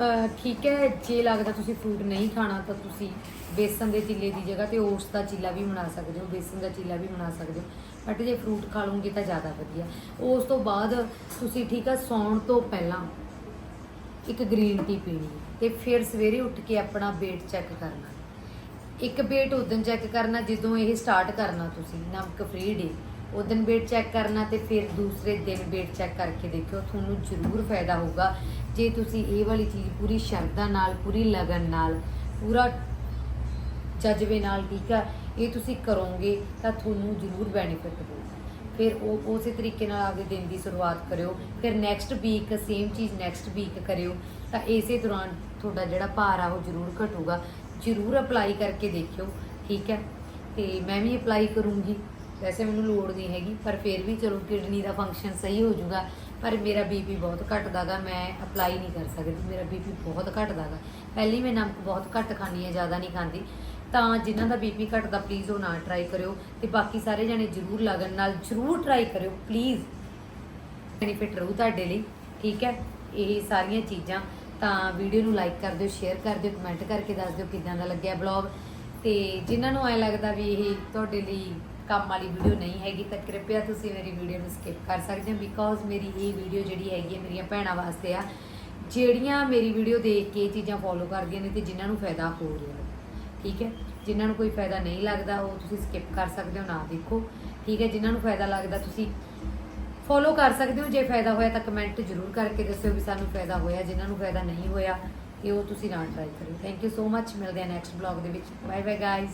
ਠੀਕ ਹੈ, ਜੇ ਲੱਗਦਾ ਤੁਸੀਂ ਫਰੂਟ ਨਹੀਂ ਖਾਣਾ ਤਾਂ ਤੁਸੀਂ ਬੇਸਨ ਦੇ ਚੀਲੇ ਦੀ ਜਗ੍ਹਾ ਤੇ ਓਟਸ ਦਾ ਚੀਲਾ ਵੀ ਬਣਾ ਸਕਦੇ ਹੋ, ਬੇਸਨ ਦਾ ਚੀਲਾ ਵੀ ਬਣਾ ਸਕਦੇ ਹੋ। ਬਟ ਜੇ ਫਰੂਟ ਖਾ ਲਓਗੇ ਤਾਂ ਜ਼ਿਆਦਾ ਵਧੀਆ। ਉਸ ਤੋਂ ਬਾਅਦ ਤੁਸੀਂ ਠੀਕ ਆ ਸੌਣ ਤੋਂ ਪਹਿਲਾਂ ਇੱਕ ਗ੍ਰੀਨ ਟੀ ਪੀਣੀ ਹੈ ਤੇ ਫਿਰ ਸਵੇਰੇ ਉੱਠ ਕੇ ਆਪਣਾ weight ਚੈੱਕ ਕਰਨਾ। ਇੱਕ weight ਉਦੋਂ ਚੈੱਕ ਕਰਨਾ, ਜਦੋਂ ਇਹ ਸਟਾਰਟ ਕਰਨਾ ਤੁਸੀਂ, ਨਮਕ ਫ੍ਰੀ ਡੇ ਉਦੋਂ weight ਚੈੱਕ ਕਰਨਾ ਤੇ ਫਿਰ ਦੂਸਰੇ ਦਿਨ weight ਚੈੱਕ ਕਰਕੇ ਦੇਖਿਓ, ਤੁਹਾਨੂੰ ਜ਼ਰੂਰ ਫਾਇਦਾ ਹੋਊਗਾ। ਜੇ ਤੁਸੀਂ ਇਹ ਵਾਲੀ ਚੀਜ਼ ਪੂਰੀ ਸ਼ਰਧਾ ਨਾਲ, ਪੂਰੀ ਲਗਨ ਨਾਲ, ਪੂਰਾ ਜਜ਼ਬੇ ਨਾਲ, ਠੀਕ ਆ, ਇਹ ਤੁਸੀਂ ਕਰੋਗੇ ਤਾਂ ਤੁਹਾਨੂੰ ਜ਼ਰੂਰ ਬੈਨੀਫਿਟ ਹੋਊਗਾ। ਫਿਰ ਉਹ ਉਸੇ ਤਰੀਕੇ ਨਾਲ ਆਪਦੇ ਦਿਨ ਦੀ ਸ਼ੁਰੂਆਤ ਕਰਿਓ। ਫਿਰ ਨੈਕਸਟ ਵੀਕ ਸੇਮ ਚੀਜ਼ ਨੈਕਸਟ ਵੀਕ ਕਰਿਓ। ਤਾਂ ਇਸੇ ਦੌਰਾਨ ਤੁਹਾਡਾ ਜਿਹੜਾ ਭਾਰ ਆ ਉਹ ਜ਼ਰੂਰ ਘਟੂਗਾ। ਜ਼ਰੂਰ ਅਪਲਾਈ ਕਰਕੇ ਦੇਖਿਓ, ਠੀਕ ਹੈ? ਤੇ ਮੈਂ ਵੀ ਅਪਲਾਈ ਕਰੂੰਗੀ। ਵੈਸੇ ਮੈਨੂੰ ਲੋੜ ਨਹੀਂ ਹੈਗੀ, ਪਰ ਫਿਰ ਵੀ ਚਲੋ ਕਿਡਨੀ ਦਾ ਫੰਕਸ਼ਨ ਸਹੀ ਹੋ ਜਾਊਗਾ। ਪਰ ਮੇਰਾ ਬੀਪੀ ਬਹੁਤ ਘਟਦਾ ਗਾ ਮੈਂ ਅਪਲਾਈ ਨਹੀਂ ਕਰ ਸਕਦੀ। ਮੇਰਾ ਬੀਪੀ ਬਹੁਤ ਘਟਦਾ ਗਾ ਪਹਿਲੀ ਮੈਂ ਨਮਕ ਬਹੁਤ ਘੱਟ ਖਾਂਦੀ ਹਾਂ, ਜ਼ਿਆਦਾ ਨਹੀਂ ਖਾਂਦੀ। ਤਾਂ ਜਿਨ੍ਹਾਂ ਦਾ ਬੀਪੀ ਘਟਦਾ ਪਲੀਜ਼ ਉਹ ਨਾ ਟਰਾਈ ਕਰਿਓ ਤੇ ਬਾਕੀ ਸਾਰੇ ਜਣੇ ਜਰੂਰ ਲਗਨ ਨਾਲ ਜਰੂਰ ਟਰਾਈ ਕਰਿਓ ਪਲੀਜ਼ ਬੈਨੀਫਿਟ ਰਹੂ ਤੁਹਾਡੇ ਲਈ, ਠੀਕ ਹੈ? ਇਹ ਸਾਰੀਆਂ ਚੀਜ਼ਾਂ ਤਾਂ ਵੀਡੀਓ ਨੂੰ ਲਾਈਕ ਕਰ ਦਿਓ ਸ਼ੇਅਰ ਕਰ ਦਿਓ ਕਮੈਂਟ ਕਰਕੇ ਦੱਸ ਦਿਓ ਕਿਦਾਂ ਦਾ ਲੱਗਿਆ ਬਲੌਗ ਤੇ ਜਿਨ੍ਹਾਂ ਨੂੰ ਐ ਲੱਗਦਾ ਵੀ ਇਹ ਤੁਹਾਡੇ ਲਈ ਕੰਮ ਵਾਲੀ ਵੀਡੀਓ ਨਹੀਂ ਹੈਗੀ ਤਾਂ ਕਿਰਪਿਆ ਤੁਸੀਂ ਮੇਰੀ ਵੀਡੀਓ ਨੂੰ ਸਕਿਪ ਕਰ ਸਕਦੇ ਹੋ ਬਿਕੋਜ਼ ਮੇਰੀ ਇਹ ਵੀਡੀਓ ਜਿਹੜੀ ਹੈਗੀ ਹੈ ਮੇਰੀਆਂ ਭੈਣਾਂ ਵਾਸਤੇ ਆ, ਜਿਹੜੀਆਂ ਮੇਰੀ ਵੀਡੀਓ ਦੇਖ ਕੇ ਇਹ ਚੀਜ਼ਾਂ ਫੋਲੋ ਕਰਦੀਆਂ ਨੇ ਤੇ ਜਿਨ੍ਹਾਂ ਨੂੰ ਫਾਇਦਾ ਹੋ ਰਿਹਾ ਠੀਕ ਹੈ? ਜਿਨ੍ਹਾਂ ਨੂੰ ਕੋਈ ਫਾਇਦਾ ਨਹੀਂ ਲੱਗਦਾ, ਉਹ ਤੁਸੀਂ ਸਕਿਪ ਕਰ ਸਕਦੇ ਹੋ, ਨਾ ਦੇਖੋ। ਠੀਕ ਹੈ? ਜਿਨ੍ਹਾਂ ਨੂੰ ਫਾਇਦਾ ਲੱਗਦਾ, ਤੁਸੀਂ ਫੋਲੋ ਕਰ ਸਕਦੇ ਹੋ। ਜੇ ਫਾਇਦਾ ਹੋਇਆ ਤਾਂ ਕਮੈਂਟ ਜ਼ਰੂਰ ਕਰਕੇ ਦੱਸਿਓ ਵੀ ਸਾਨੂੰ ਫਾਇਦਾ ਹੋਇਆ, ਜਿਨ੍ਹਾਂ ਨੂੰ ਫਾਇਦਾ ਨਹੀਂ ਹੋਇਆ, ਇਹ ਉਹ ਤੁਸੀਂ ਨਾ ਟਰਾਈ ਕਰਿਓ। ਥੈਂਕ ਯੂ ਸੋ ਮੱਚ ਮਿਲਦੇ ਆ ਨੈਕਸਟ ਬਲੌਗ ਦੇ ਵਿੱਚ। Bye bye guys